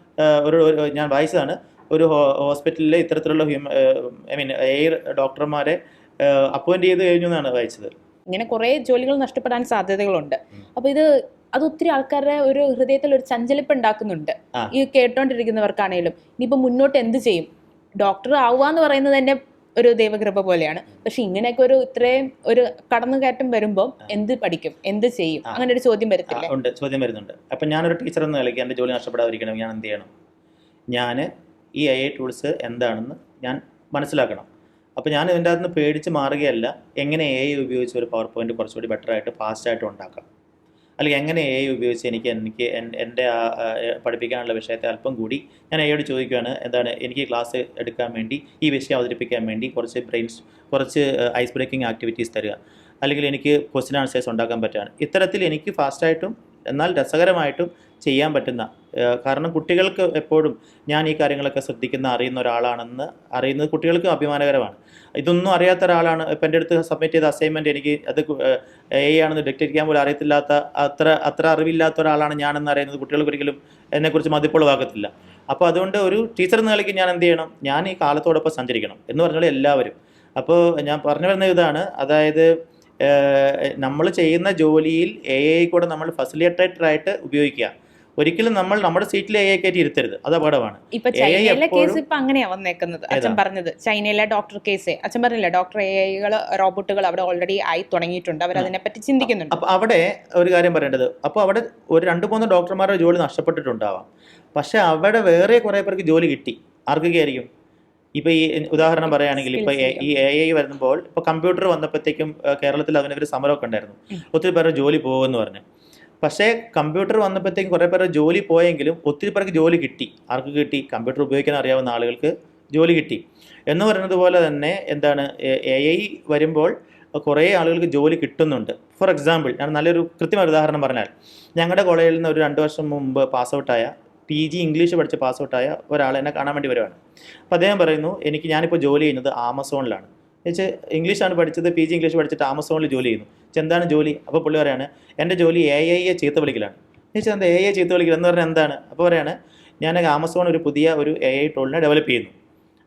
ഒരു- ഞാൻ വായിച്ചതാണ്. ഒരു ഹോസ്പിറ്റലിൽ ഇത്തരത്തിലുള്ള ഹ്യൂമൻ ഐ മീൻ എയർ ഡോക്ടർമാരെ അപ്പോയിന്റ് ചെയ്ത് കഴിഞ്ഞു എന്നാണ് വായിച്ചത്. ഇങ്ങനെ കുറേ ജോലികൾ നഷ്ടപ്പെടാൻ സാധ്യതകളുണ്ട്. അപ്പോൾ അപ്പൊ ഇത് അത് ഒത്തിരി ആൾക്കാരുടെ ഒരു ഹൃദയത്തിൽ ഒരു ചഞ്ചലിപ്പ് ഉണ്ടാക്കുന്നുണ്ട്. ഈ കേട്ടോണ്ടിരിക്കുന്നവർക്കാണെങ്കിലും ഇനിയിപ്പോൾ മുന്നോട്ട് എന്ത് ചെയ്യും? ഡോക്ടർ ആവുക എന്ന് പറയുന്നത് തന്നെ ഒരു ദൈവകൃപ പോലെയാണ്. പക്ഷെ ഇങ്ങനെയൊക്കെ ഒരു ഇത്രയും ഒരു കടന്നുകയറ്റം വരുമ്പോൾ എന്ത് പഠിക്കും? എന്ത് ചെയ്യും? അങ്ങനെ ഒരു ചോദ്യം ആ, ഉണ്ട്. ചോദ്യം വരുന്നുണ്ട്. അപ്പം ഞാനൊരു ടീച്ചർ എന്ന നിലയ്ക്ക് എന്റെ ജോലി നഷ്ടപ്പെടാതിരിക്കണം ഞാൻ എന്ത് ചെയ്യണം? ഞാൻ ഈ ഐ ഐ ടൂൾസ് എന്താണെന്ന് ഞാൻ മനസ്സിലാക്കണം. അപ്പോൾ ഞാൻ ഇതിന്റെ അകത്ത് നിന്ന് പേടിച്ച് മാറുകയല്ല എങ്ങനെ എ ഐ ഉപയോഗിച്ച് ഒരു പവർ പോയിന്റ് കുറച്ചുകൂടി ബെറ്റർ ആയിട്ട് ഫാസ്റ്റ് ആയിട്ട് ഉണ്ടാക്കാം. അല്ലെങ്കിൽ എങ്ങനെ എ ഐ ഉപയോഗിച്ച് എനിക്ക് എനിക്ക് എന്റെ ആ, പഠിപ്പിക്കാനുള്ള വിഷയത്തെ അല്പം കൂടി ഞാൻ എയോട് ചോദിക്കുകയാണ് എന്താണ് എനിക്ക് ക്ലാസ് എടുക്കാൻ വേണ്ടി ഈ വിഷയം അവതരിപ്പിക്കാൻ വേണ്ടി കുറച്ച് ബ്രെയിൻസ് കുറച്ച് ഐസ് ബ്രേക്കിംഗ് ആക്ടിവിറ്റീസ് തരിക. അല്ലെങ്കിൽ എനിക്ക് ക്വസ്റ്റ്യൻ ആൻസേഴ്സ് ഉണ്ടാക്കാൻ പറ്റുകയാണ്. ഇത്തരത്തിൽ എനിക്ക് ഫാസ്റ്റായിട്ടും എന്നാൽ രസകരമായിട്ടും ചെയ്യാൻ പറ്റുന്ന കാരണം കുട്ടികൾക്ക് എപ്പോഴും ഞാൻ ഈ കാര്യങ്ങളൊക്കെ ശ്രദ്ധിക്കുന്ന അറിയുന്ന ഒരാളാണെന്ന് അറിയുന്നത് കുട്ടികൾക്ക് അഭിമാനകരമാണ്. ഇതൊന്നും അറിയാത്ത ഒരാളാണ് ഇപ്പം എന്റെ അടുത്ത് സബ്മിറ്റ് ചെയ്ത അസൈൻമെന്റ് എനിക്ക് അത് എ ആണെന്ന് ഡിറ്റക്ട് ചെയ്യാൻ പോലും അറിയത്തില്ലാത്ത അത്ര അത്ര അറിവില്ലാത്ത ഒരാളാണ് ഞാനെന്ന് അറിയുന്നത് കുട്ടികൾക്ക് ഒരിക്കലും എന്നെക്കുറിച്ച് മതിപ്പുളവാക്കത്തില്ല. അപ്പോൾ അതുകൊണ്ട് ഒരു ടീച്ചർ എന്ന നിലയ്ക്ക് ഞാൻ എന്ത് ചെയ്യണം? ഞാൻ ഈ കാലത്തോടൊപ്പം സഞ്ചരിക്കണം എന്ന് പറഞ്ഞാൽ എല്ലാവരും. അപ്പോൾ ഞാൻ പറഞ്ഞു വരുന്ന ഇതാണ് അതായത് നമ്മൾ ചെയ്യുന്ന ജോലിയിൽ എ ഐ കൂടെ നമ്മൾ ഫെസിലിറ്റേറ്റർ ആയിട്ട് ഉപയോഗിക്കുക. ഒരിക്കലും നമ്മൾ നമ്മുടെ സീറ്റിൽ എ ഐ കയറ്റി ഇരുത്തരുത്. അത് അപകടമാണ്. ഇപ്പൊ ചൈനയിലെ കേസ് ഇപ്പൊ അങ്ങനെയാ വന്നേക്കുന്നത്. അച്ഛൻ? പറഞ്ഞത് ചൈനയിലെ ഡോക്ടർ കേസ് അച്ഛൻ പറഞ്ഞില്ല ഡോക്ടർ എ ഐകൾ റോബോട്ടുകൾ അവിടെ ഓൾറെഡി ആയി തുടങ്ങിയിട്ടുണ്ട്. അവർ അതിനെ അതിനെപ്പറ്റി ചിന്തിക്കുന്നുണ്ട്. അപ്പൊ അവിടെ ഒരു കാര്യം പറയേണ്ടത്. അപ്പോൾ അവിടെ ഒരു രണ്ട് മൂന്ന് ഡോക്ടർമാരുടെ ജോലി നഷ്ടപ്പെട്ടിട്ടുണ്ടാവാം. പക്ഷെ അവിടെ വേറെ കുറേ പേർക്ക് ജോലി കിട്ടി. ആർക്കൊക്കെ ആയിരിക്കും ഇപ്പോൾ ഈ ഉദാഹരണം പറയുകയാണെങ്കിൽ ഇപ്പോൾ ഈ എ ഐ വരുമ്പോൾ ഇപ്പോൾ കമ്പ്യൂട്ടർ വന്നപ്പോഴത്തേക്കും കേരളത്തിൽ അതിനൊരു സമരമൊക്കെ ഉണ്ടായിരുന്നു. ഒത്തിരി പേരുടെ ജോലി പോകുമെന്ന് പറഞ്ഞു. പക്ഷേ കമ്പ്യൂട്ടർ വന്നപ്പോഴത്തേക്കും കുറേ പേരുടെ ജോലി പോയെങ്കിലും ഒത്തിരി പേർക്ക് ജോലി കിട്ടി. ആർക്ക് കിട്ടി? കമ്പ്യൂട്ടർ ഉപയോഗിക്കാൻ അറിയാവുന്ന ആളുകൾക്ക് ജോലി കിട്ടി. എന്ന് പറയുന്നത് പോലെ തന്നെ എന്താണ് എ ഐ വരുമ്പോൾ കുറേ ആളുകൾക്ക് ജോലി കിട്ടുന്നുണ്ട്. ഫോർ എക്സാമ്പിൾ ഞാൻ നല്ലൊരു കൃത്യമായ ഉദാഹരണം പറഞ്ഞാൽ ഞങ്ങളുടെ കോളേജിൽ നിന്ന് ഒരു രണ്ട് വർഷം മുമ്പ് പാസ് ഔട്ടായ പി ജി ഇംഗ്ലീഷ് പഠിച്ച് പാസ് ഔട്ടായ ഒരാൾ എന്നെ കാണാൻ വേണ്ടി വരുവാണ്. അപ്പോൾ അദ്ദേഹം പറയുന്നു എനിക്ക് ഞാനിപ്പോൾ ജോലി ചെയ്യുന്നത് ആമസോണിലാണ് എന്നുവെച്ചാൽ ഇംഗ്ലീഷാണ് പഠിച്ചത് പി ജി ഇംഗ്ലീഷ് പഠിച്ചിട്ട് ആമസോണിൽ ജോലി ചെയ്യുന്നു. എന്താണ് ജോലി? അപ്പോൾ പുള്ളി പറയാണ് എന്റെ ജോലി എ ഐയെ ചീത്ത വിളിക്കലാണ്. എന്നുവെച്ചാൽ എന്താ എ ഐ ചീത്ത വിളിക്കൽ എന്ന് പറഞ്ഞാൽ എന്താണ്? അപ്പോൾ പറയാണ് ഞാൻ ആമസോൺ ഒരു പുതിയ ഒരു എ ഐ ടൂളിനെ ഡെവലപ്പ് ചെയ്യുന്നു.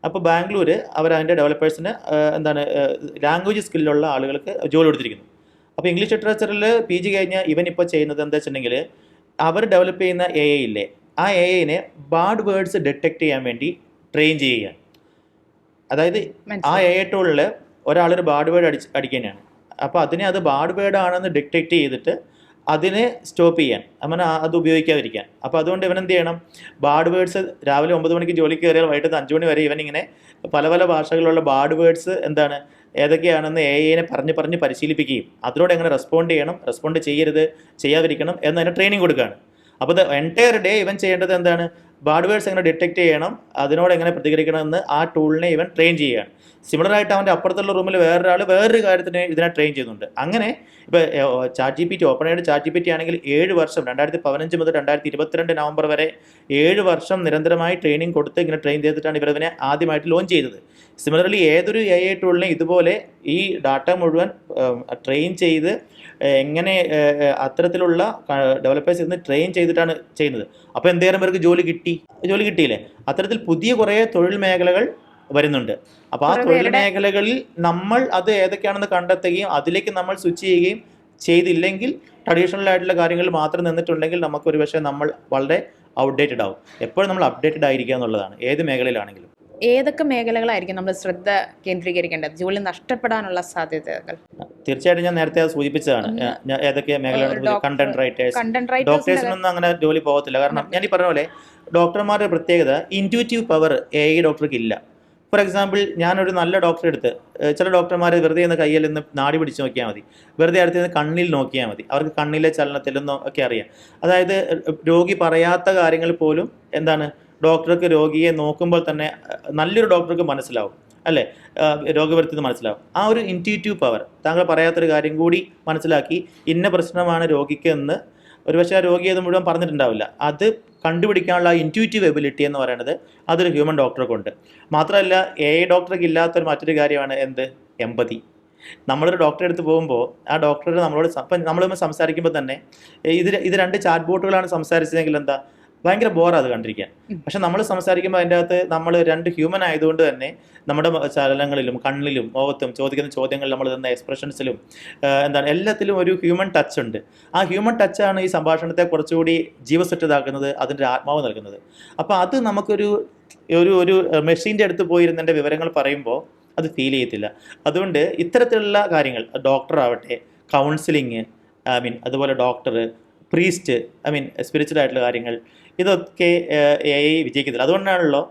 അപ്പോൾ ബാംഗ്ലൂർ അവർ അതിന്റെ ഡെവലപ്പേഴ്സിന് എന്താണ് ലാംഗ്വേജ് സ്കില്ലുള്ള ആളുകൾക്ക് ജോലി കൊടുത്തിരിക്കുന്നു. അപ്പോൾ ഇംഗ്ലീഷ് ലിറ്ററേച്ചറിൽ പി ജി കഴിഞ്ഞാൽ ഇവൻ ഇപ്പോൾ ചെയ്യുന്നത് എന്താ വെച്ചിട്ടുണ്ടെങ്കിൽ അവർ ഡെവലപ്പ് ചെയ്യുന്ന എ ഐ ഇല്ലേ? ആ എ ഐനെ ബാഡ് വേർഡ്സ് ഡിറ്റക്റ്റ് ചെയ്യാൻ വേണ്ടി ട്രെയിൻ ചെയ്യുകയാണ്. അതായത് ആ. എ ഒരു ടൂളിൽ ഒരാളൊരു ബാഡ് വേർഡ് അടിച്ച് അടിക്കുന്നതാണ് അപ്പോൾ അതിനെ അത് ബാഡ് വേർഡ് ആണെന്ന് ഡിറ്റക്ട് ചെയ്തിട്ട് അതിനെ സ്റ്റോപ്പ് ചെയ്യാൻ അങ്ങനെ അത് ഉപയോഗിക്കാതിരിക്കാൻ. അപ്പോൾ അതുകൊണ്ട് ഇവൻ എന്ത് ചെയ്യണം? ബാഡ് വേർഡ്സ് രാവിലെ ഒമ്പത് മണിക്ക് ജോലിക്ക് കയറിയാൽ വൈകിട്ട് അഞ്ച് മണി വരെ ഇവൻ ഇങ്ങനെ പല പല ഭാഷകളിലുള്ള ബാഡ് വേർഡ്സ് എന്താണ് ഏതൊക്കെയാണെന്ന് എ ഐനെ പറഞ്ഞ് പറഞ്ഞ് പരിശീലിപ്പിക്കുകയും അതിനോട് എങ്ങനെ റെസ്പോണ്ട് ചെയ്യണം റെസ്പോണ്ട് ചെയ്യരുത് ചെയ്യാതിരിക്കണം എന്നതിന് ട്രെയിനിങ് കൊടുക്കുകയാണ്. അപ്പോൾ എന്റയർ ഡേ ഇവൻ ചെയ്യേണ്ടത് എന്താണ്? ബാഡ് എങ്ങനെ ഡിറ്റക്ട് ചെയ്യണം അതിനോട് എങ്ങനെ പ്രതികരിക്കണം എന്ന് ആ ടൂളിനെ ഇവൻ ട്രെയിൻ ചെയ്യുകയാണ്. സിമിലർ ആയിട്ട് അവന്റെ അപ്പുറത്തുള്ള റൂമിൽ വേറൊരാൾ വേറൊരു കാര്യത്തിന് ഇതിനെ ട്രെയിൻ ചെയ്യുന്നുണ്ട്. അങ്ങനെ ഇപ്പോൾ chat G P T open ആയിട്ട് ചാറ്റ് ജി പി ടി ആണെങ്കിൽ ഏഴ് വർഷം രണ്ടായിരത്തി പതിനഞ്ച് മുതൽ രണ്ടായിരത്തി ഇരുപത്തിരണ്ട് നവംബർ വരെ ഏഴ് വർഷം നിരന്തരമായി ട്രെയിനിങ് കൊടുത്ത് ഇങ്ങനെ ട്രെയിൻ ചെയ്തിട്ടാണ് ഇവരതിനെ ആദ്യമായിട്ട് ലോഞ്ച് ചെയ്തത്. സിമിലർലി ഏതൊരു എ ഐ ടൂളിനെ ഇതുപോലെ ഈ ഡാറ്റ മുഴുവൻ ട്രെയിൻ ചെയ്ത് എങ്ങനെ അത്തരത്തിലുള്ള ഡെവലപ്പേഴ്സ് ഇന്ന് ട്രെയിൻ ചെയ്തിട്ടാണ് ചെയ്യുന്നത്. അപ്പോൾ എന്തേരം പേർക്ക് ജോലി കിട്ടി? ജോലി കിട്ടിയില്ലേ? അത്തരത്തിൽ പുതിയ കുറേ തൊഴിൽ മേഖലകൾ വരുന്നുണ്ട്. അപ്പോൾ ആ തൊഴിൽ മേഖലകളിൽ നമ്മൾ അത് ഏതൊക്കെയാണെന്ന് കണ്ടെത്തുകയും അതിലേക്ക് നമ്മൾ സ്വിച്ച് ചെയ്യുകയും ചെയ്തില്ലെങ്കിൽ ട്രഡീഷണൽ ആയിട്ടുള്ള കാര്യങ്ങൾ മാത്രം നിന്നിട്ടുണ്ടെങ്കിൽ നമുക്ക് ഒരു പക്ഷേ നമ്മൾ വളരെ ഔട്ട്ഡേറ്റഡ് ആവും. എപ്പോഴും നമ്മൾ അപ്ഡേറ്റഡ് ആയിരിക്കുക എന്നുള്ളതാണ്. ഏത് മേഖലയിലാണെങ്കിലും. ഏതൊക്കെ മേഖലകളായിരിക്കും നമ്മൾ ശ്രദ്ധ കേന്ദ്രീകരിക്കേണ്ടത്? ജോലി നഷ്ടപ്പെടാനുള്ള സാധ്യതകൾ. തീർച്ചയായിട്ടും ഞാൻ നേരത്തെ അത് സൂചിപ്പിച്ചതാണ്. ഞാൻ- ഏതൊക്കെ മേഖലകളാണ് കണ്ടന്റ് റൈറ്റേഴ്സ് ഡോക്ടേഴ്സിനൊന്നും അങ്ങനെ ജോലി പോകത്തില്ല. കാരണം ഞാൻ ഈ പറഞ്ഞ പോലെ ഡോക്ടർമാരുടെ പ്രത്യേകത ഇന്റ്യൂറ്റീവ് പവർ എ ഐ ഡോക്ടർക്ക് ഇല്ല ഫോർ എക്സാമ്പിൾ ഞാനൊരു നല്ല ഡോക്ടറെ എടുത്ത് ചില ഡോക്ടർമാർ വെറുതെ ഒന്ന് കയ്യിൽ നിന്ന് നാടി പിടിച്ച് നോക്കിയാൽ മതി. വെറുതെ അടുത്ത് നിന്ന് കണ്ണിൽ നോക്കിയാൽ മതി. അവർക്ക് കണ്ണിലെ ചലനത്തിലൊന്നും ഒക്കെ അറിയാം. അതായത് രോഗി പറയാത്ത കാര്യങ്ങൾ പോലും എന്താണ് ഡോക്ടർക്ക് രോഗിയെ നോക്കുമ്പോൾ തന്നെ നല്ലൊരു ഡോക്ടർക്ക് മനസ്സിലാവും അല്ലേ? രോഗവരുത്തിന്ന് മനസ്സിലാവും. ആ ഒരു ഇന്റ്യൂറ്റീവ് പവർ താങ്കൾ പറയാത്തൊരു കാര്യം കൂടി മനസ്സിലാക്കി. ഇന്ന പ്രശ്നമാണ് രോഗിക്ക് എന്ന് ഒരുപക്ഷെ ആ രോഗി അത് മുഴുവൻ പറഞ്ഞിട്ടുണ്ടാവില്ല. അത് കണ്ടുപിടിക്കാനുള്ള ഇന്റ്യൂറ്റീവ് എബിലിറ്റി എന്ന് പറയുന്നത് അതൊരു ഹ്യൂമൻ ഡോക്ടർക്കുണ്ട് മാത്രമല്ല എ ഐ ഡോക്ടർക്ക് ഇല്ലാത്തൊരു മറ്റൊരു കാര്യമാണ് എന്ത്? എമ്പതി നമ്മളൊരു ഡോക്ടറെ അടുത്ത് പോകുമ്പോൾ ആ ഡോക്ടറെ നമ്മളോട് ഇപ്പം സംസാരിക്കുമ്പോൾ തന്നെ ഇത് ഇത് രണ്ട് ചാറ്റ് ബോട്ടുകളാണ് സംസാരിച്ചതെങ്കിൽ എന്താ? ഭയങ്കര ബോറാ അത് കണ്ടിരിക്കാൻ. പക്ഷെ നമ്മൾ സംസാരിക്കുമ്പോൾ അതിന്റെ അകത്ത് നമ്മൾ രണ്ട് ഹ്യൂമൻ ആയതുകൊണ്ട് തന്നെ നമ്മുടെ ചലനങ്ങളിലും കണ്ണിലും മുഖത്തും ചോദിക്കുന്ന ചോദ്യങ്ങളിൽ നമ്മൾ തന്ന എക്സ്പ്രഷൻസിലും എന്താണ് എല്ലാത്തിലും ഒരു ഹ്യൂമൻ ടച്ച് ഉണ്ട്. ആ ഹ്യൂമൻ ടച്ചാണ് ഈ സംഭാഷണത്തെ കുറച്ചുകൂടി ജീവസുറ്റതാക്കുന്നത് അതിന്റെ ആത്മാവ് നൽകുന്നത്. അപ്പോൾ അത് നമുക്കൊരു ഒരു ഒരു മെഷീന്റെ അടുത്ത് പോയിരുന്നതിന്റെ വിവരങ്ങൾ പറയുമ്പോൾ അത് ഫീൽ ചെയ്യത്തില്ല. അതുകൊണ്ട് ഇത്തരത്തിലുള്ള കാര്യങ്ങൾ ഡോക്ടർ ആവട്ടെ കൗൺസിലിങ് ഐ മീൻ അതുപോലെ doctor priest I mean spiritual ആയിട്ടുള്ള കാര്യങ്ങൾ ഇതൊക്കെ എ ഐ വിജയിക്കത്തില്ല അതുകൊണ്ടാണല്ലോ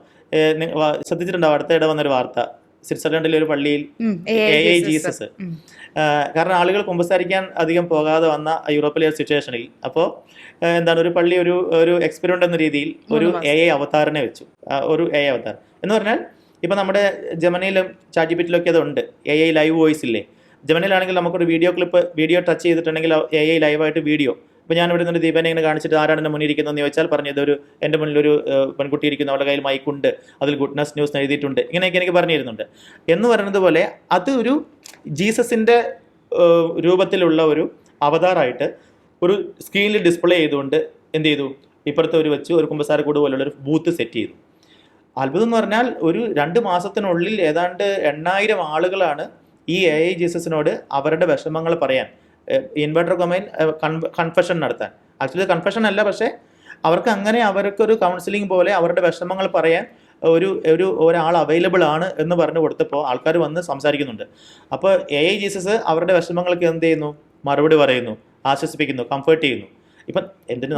ശ്രദ്ധിച്ചിട്ടുണ്ടാവും അടുത്തിടെ വന്നൊരു വാർത്ത. സ്വിറ്റ്സർലൻഡിലെ ഒരു പള്ളിയിൽ എ ഐ ജീസസ് കാരണം ആളുകൾ കുമ്പസാരിക്കാൻ അധികം പോകാതെ വന്ന യൂറോപ്പിലെ ഒരു സിറ്റുവേഷനിൽ അപ്പോൾ എന്താണ് ഒരു പള്ളി ഒരു ഒരു എക്സ്പെരിമെന്റ് എന്ന രീതിയിൽ ഒരു എ ഐ അവതാറിനെ വെച്ചു. ഒരു എ ഐ അവതാർ എന്ന് പറഞ്ഞാൽ ഇപ്പം നമ്മുടെ ജമനയിലും ചാറ്റിപ്പിറ്റിലൊക്കെ അതുണ്ട്. എ ഐ ലൈവ് വോയിസ് ഇല്ലേ? ജമനയിലാണെങ്കിൽ നമുക്കൊരു വീഡിയോ ക്ലിപ്പ് വീഡിയോ ടച്ച് ചെയ്തിട്ടുണ്ടെങ്കിൽ എ ഐ ലൈവായിട്ട് വീഡിയോ ഇപ്പോൾ ഞാൻ ഇവിടെ നിന്ന് ദീപനെ ഇങ്ങനെ കാണിച്ചിട്ട് ആരാണ് എന്റെ മുന്നിൽ ഇരിക്കുന്നതെന്ന് ചോദിച്ചാൽ പറഞ്ഞത് ഒരു എന്റെ മുന്നിൽ ഒരു പെൺകുട്ടി ഇരിക്കുന്നു അവളുടെ കയ്യിൽ മൈക്കുണ്ട് അതിൽ ഗുഡ്നസ് ന്യൂസ് എഴുതിയിട്ടുണ്ട്. ഇങ്ങനെയൊക്കെ എനിക്ക് പറഞ്ഞു തരുന്നുണ്ട് എന്ന് പറയുന്നത് പോലെ അത് ഒരു ജീസസിന്റെ രൂപത്തിലുള്ള ഒരു അവതാറായിട്ട് ഒരു സ്ക്രീനിൽ ഡിസ്പ്ലേ ചെയ്തുകൊണ്ട് എന്ത് ചെയ്തു? ഇപ്പുറത്തെ ഒരു വെച്ച് ഒരു കുമ്പസാരക്കൂട് പോലുള്ള ഒരു ബൂത്ത് സെറ്റ് ചെയ്തു. അത്ഭുതം എന്ന് പറഞ്ഞാൽ ഒരു രണ്ട് മാസത്തിനുള്ളിൽ ഏതാണ്ട് എണ്ണായിരം ആളുകളാണ് ഈ എ ഐ ജീസസിനോട് അവരുടെ വിഷമങ്ങൾ പറയാൻ. ഇൻവെർട്ടർ കൊമൈൻ കൺഫെഷൻ നടത്താൻ. ആക്ച്വലി കൺഫെഷൻ അല്ല പക്ഷേ അവർക്ക് അങ്ങനെ അവർക്കൊരു കൗൺസിലിംഗ് പോലെ അവരുടെ വിഷമങ്ങൾ പറയാൻ ഒരു ഒരു ഒരാൾ അവൈലബിൾ ആണ് എന്ന് പറഞ്ഞു കൊടുത്തപ്പോൾ ആൾക്കാർ വന്ന് സംസാരിക്കുന്നുണ്ട്. അപ്പോൾ എ ഐ ജീസസ് അവരുടെ വിഷമങ്ങൾക്ക് എന്ത് ചെയ്യുന്നു? മറുപടി പറയുന്നു ആശ്വസിപ്പിക്കുന്നു കംഫർട്ട് ചെയ്യുന്നു. ഇപ്പം എന്തിനു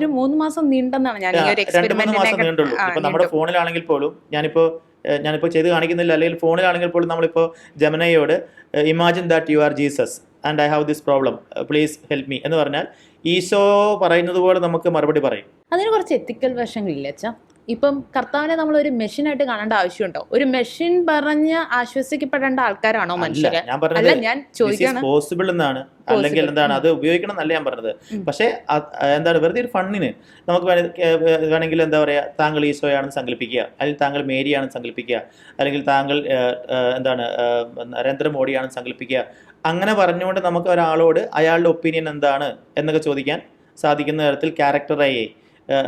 ഒരു മൂന്ന് മാസം നീണ്ടെന്നാണ് ഞാൻ രണ്ട് മൂന്ന് മാസം നീണ്ടുള്ളൂ. ഇപ്പം നമ്മുടെ ഫോണിലാണെങ്കിൽ പോലും ഞാനിപ്പോ ഞാനിപ്പോൾ ഞാനിപ്പോ ചെയ്ത് കാണിക്കുന്നില്ല. അല്ലെങ്കിൽ ഫോണിലാണെങ്കിൽ പോലും നമ്മളിപ്പോ ജമനയോട് imagine that you are Jesus and I have this problem please help me എന്ന് പറഞ്ഞാൽ ഈശോ പറയുന്നത് പോലെ നമുക്ക് മറുപടി പറയും. അതിന് കുറച്ച് എത്തിക്കൽ വശങ്ങളില്ലേ അച്ഛാ? ഇപ്പം കർത്താവിനെ നമ്മൾ ഒരു മെഷീനായിട്ട് കാണേണ്ട ആവശ്യമുണ്ടോ? ഒരു മെഷീൻ പറഞ്ഞ് ആശ്വസിക്കപ്പെടേണ്ട ആൾക്കാരാണോ മനുഷ്യര്? ഞാൻ അല്ല പറഞ്ഞത് ഞാൻ ചോദിക്കാണ്. പോസിബിൾ എന്നാണ്. അല്ലെങ്കിൽ എന്താണ് അത് ഉപയോഗിക്കണം എന്നല്ല ഞാൻ പറഞ്ഞത്. പക്ഷേ അത് എന്താണ് വെറുതെ ഒരു ഫണ്ണിന് നമുക്ക് വേണേ- വേണമെങ്കിൽ എന്താ പറയാ താങ്കൾ ഈശോയാണെന്ന് സങ്കല്പിക്കുക. അല്ലെങ്കിൽ താങ്കൾ മേരിയാണെന്ന് സങ്കല്പിക്കുക. അല്ലെങ്കിൽ താങ്കൾ എന്താണ് നരേന്ദ്രമോദിയാണെന്ന് സങ്കല്പിക്കുക. അങ്ങനെ പറഞ്ഞുകൊണ്ട് നമുക്ക് ഒരാളോട് അയാളുടെ ഒപ്പീനിയൻ എന്താണ് എന്നൊക്കെ ചോദിക്കാൻ സാധിക്കുന്ന തരത്തിൽ ക്യാരക്ടറായി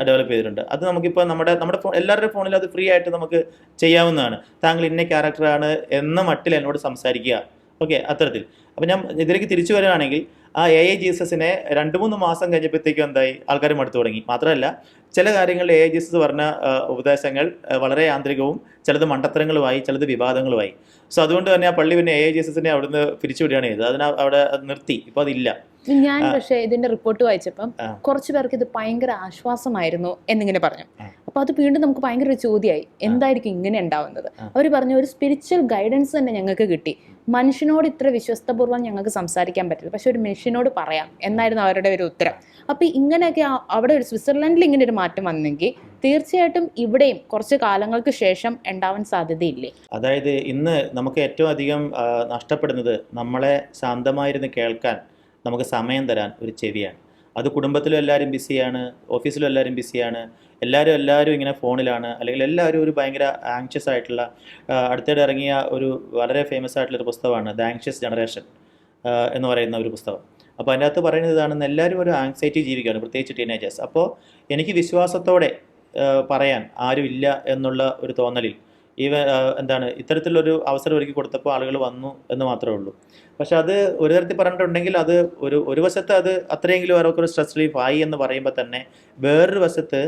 ഡെവലപ്പ് ചെയ്തിട്ടുണ്ട്. അത് നമുക്കിപ്പോൾ നമ്മുടെ നമ്മുടെ ഫോൺ എല്ലാവരുടെ ഫോണിലും അത് ഫ്രീ ആയിട്ട് നമുക്ക് ചെയ്യാവുന്നതാണ്. താങ്കൾ ഇന്ന ക്യാരക്ടറാണ് എന്ന മട്ടിൽ എന്നോട് സംസാരിക്കുക. ഓക്കെ അത്തരത്തിൽ. അപ്പം ഞാൻ ഇതിലേക്ക് തിരിച്ചു വരികയാണെങ്കിൽ ആ എ ഐ ജീസസിനെ രണ്ട് മൂന്ന് മാസം കഴിഞ്ഞപ്പോഴത്തേക്കും എന്തായി? ആൾക്കാർ മടുത്തു തുടങ്ങി. മാത്രമല്ല ചില കാര്യങ്ങളിൽ എ ഐ ജീസസ് പറഞ്ഞ ഉപദേശങ്ങൾ വളരെ യാന്ത്രികവും ചിലത് മണ്ടത്തരങ്ങളുമായി ചിലത് വിവാദങ്ങളുമായി. സോ അതുകൊണ്ട് തന്നെ ആ പള്ളി പിന്നെ എ ഐ ജീസസിനെ അവിടുന്ന് പിരിച്ചുവിടുകയാണ് ചെയ്തത്. അതിനെ അവിടെ നിർത്തി. ഇപ്പോൾ അതില്ല. ഞാൻ പക്ഷേ ഇതിന്റെ റിപ്പോർട്ട് വായിച്ചപ്പം കുറച്ചു പേർക്ക് ഇത് ഭയങ്കര ആശ്വാസമായിരുന്നു എന്നിങ്ങനെ പറഞ്ഞു. അപ്പൊ അത് വീണ്ടും നമുക്ക് ഭയങ്കര ഒരു ചോദ്യമായി. എന്തായിരിക്കും ഇങ്ങനെ ഉണ്ടാവുന്നത്? അവർ പറഞ്ഞു ഒരു സ്പിരിച്വൽ ഗൈഡൻസ് തന്നെ ഞങ്ങൾക്ക് കിട്ടി. മനുഷ്യനോട് ഇത്ര വിശ്വസ്തപൂർവം ഞങ്ങൾക്ക് സംസാരിക്കാൻ പറ്റില്ല. പക്ഷെ ഒരു മെഷീനോട് പറയാം. എന്നായിരുന്നു അവരുടെ ഒരു ഉത്തരം. അപ്പൊ ഇങ്ങനെയൊക്കെ അവിടെ ഒരു സ്വിറ്റ്സർലൻഡിൽ ഇങ്ങനെ ഒരു മാറ്റം വന്നെങ്കിൽ തീർച്ചയായിട്ടും ഇവിടെയും കുറച്ച് കാലങ്ങൾക്ക് ശേഷം ഉണ്ടാവാൻ സാധ്യതയില്ലേ? അതായത് ഇന്ന് നമുക്ക് ഏറ്റവും അധികം നഷ്ടപ്പെടുന്നത് നമ്മളെ ശാന്തമായിരുന്ന് കേൾക്കാൻ നമുക്ക് സമയം തരാൻ ഒരു ചെവിയാണ്. അത് കുടുംബത്തിലും എല്ലാവരും ബിസിയാണ് ഓഫീസിലും എല്ലാവരും ബിസിയാണ്. എല്ലാവരും എല്ലാവരും ഇങ്ങനെ ഫോണിലാണ്. അല്ലെങ്കിൽ എല്ലാവരും ഒരു ഭയങ്കര ആങ്ഷ്യസ് ആയിട്ടുള്ള അടുത്തിടെ ഇറങ്ങിയ ഒരു വളരെ ഫേമസ് ആയിട്ടുള്ള ഒരു പുസ്തകമാണ് ദ ആങ്ഷ്യസ് ജനറേഷൻ എന്ന് പറയുന്ന ഒരു പുസ്തകം. അപ്പോൾ അതിനകത്ത് പറയുന്നത് ഇതാണെന്ന് എല്ലാവരും ഒരു ആങ്സൈറ്റി ജീവിക്കുകയാണ് പ്രത്യേകിച്ച് ടീനേജേഴ്സ് അപ്പോൾ എനിക്ക് വിശ്വാസത്തോടെ പറയാൻ ആരുമില്ല എന്നുള്ള ഒരു തോന്നലിൽ ഈവ എന്താണ് ഇത്തരത്തിലൊരു അവസരം ഒരുക്കി കൊടുത്തപ്പോൾ ആളുകൾ വന്നു എന്ന് മാത്രമേ ഉള്ളൂ. പക്ഷെ അത് ഒരു തരത്തിൽ പറഞ്ഞിട്ടുണ്ടെങ്കിൽ അത് ഒരു ഒരു വശത്ത് അത് അത്രയെങ്കിലും അവർക്ക് ഒരു സ്ട്രെസ് റിലീഫ് ആയി എന്ന് പറയുമ്പോൾ തന്നെ വേറൊരു വശത്ത്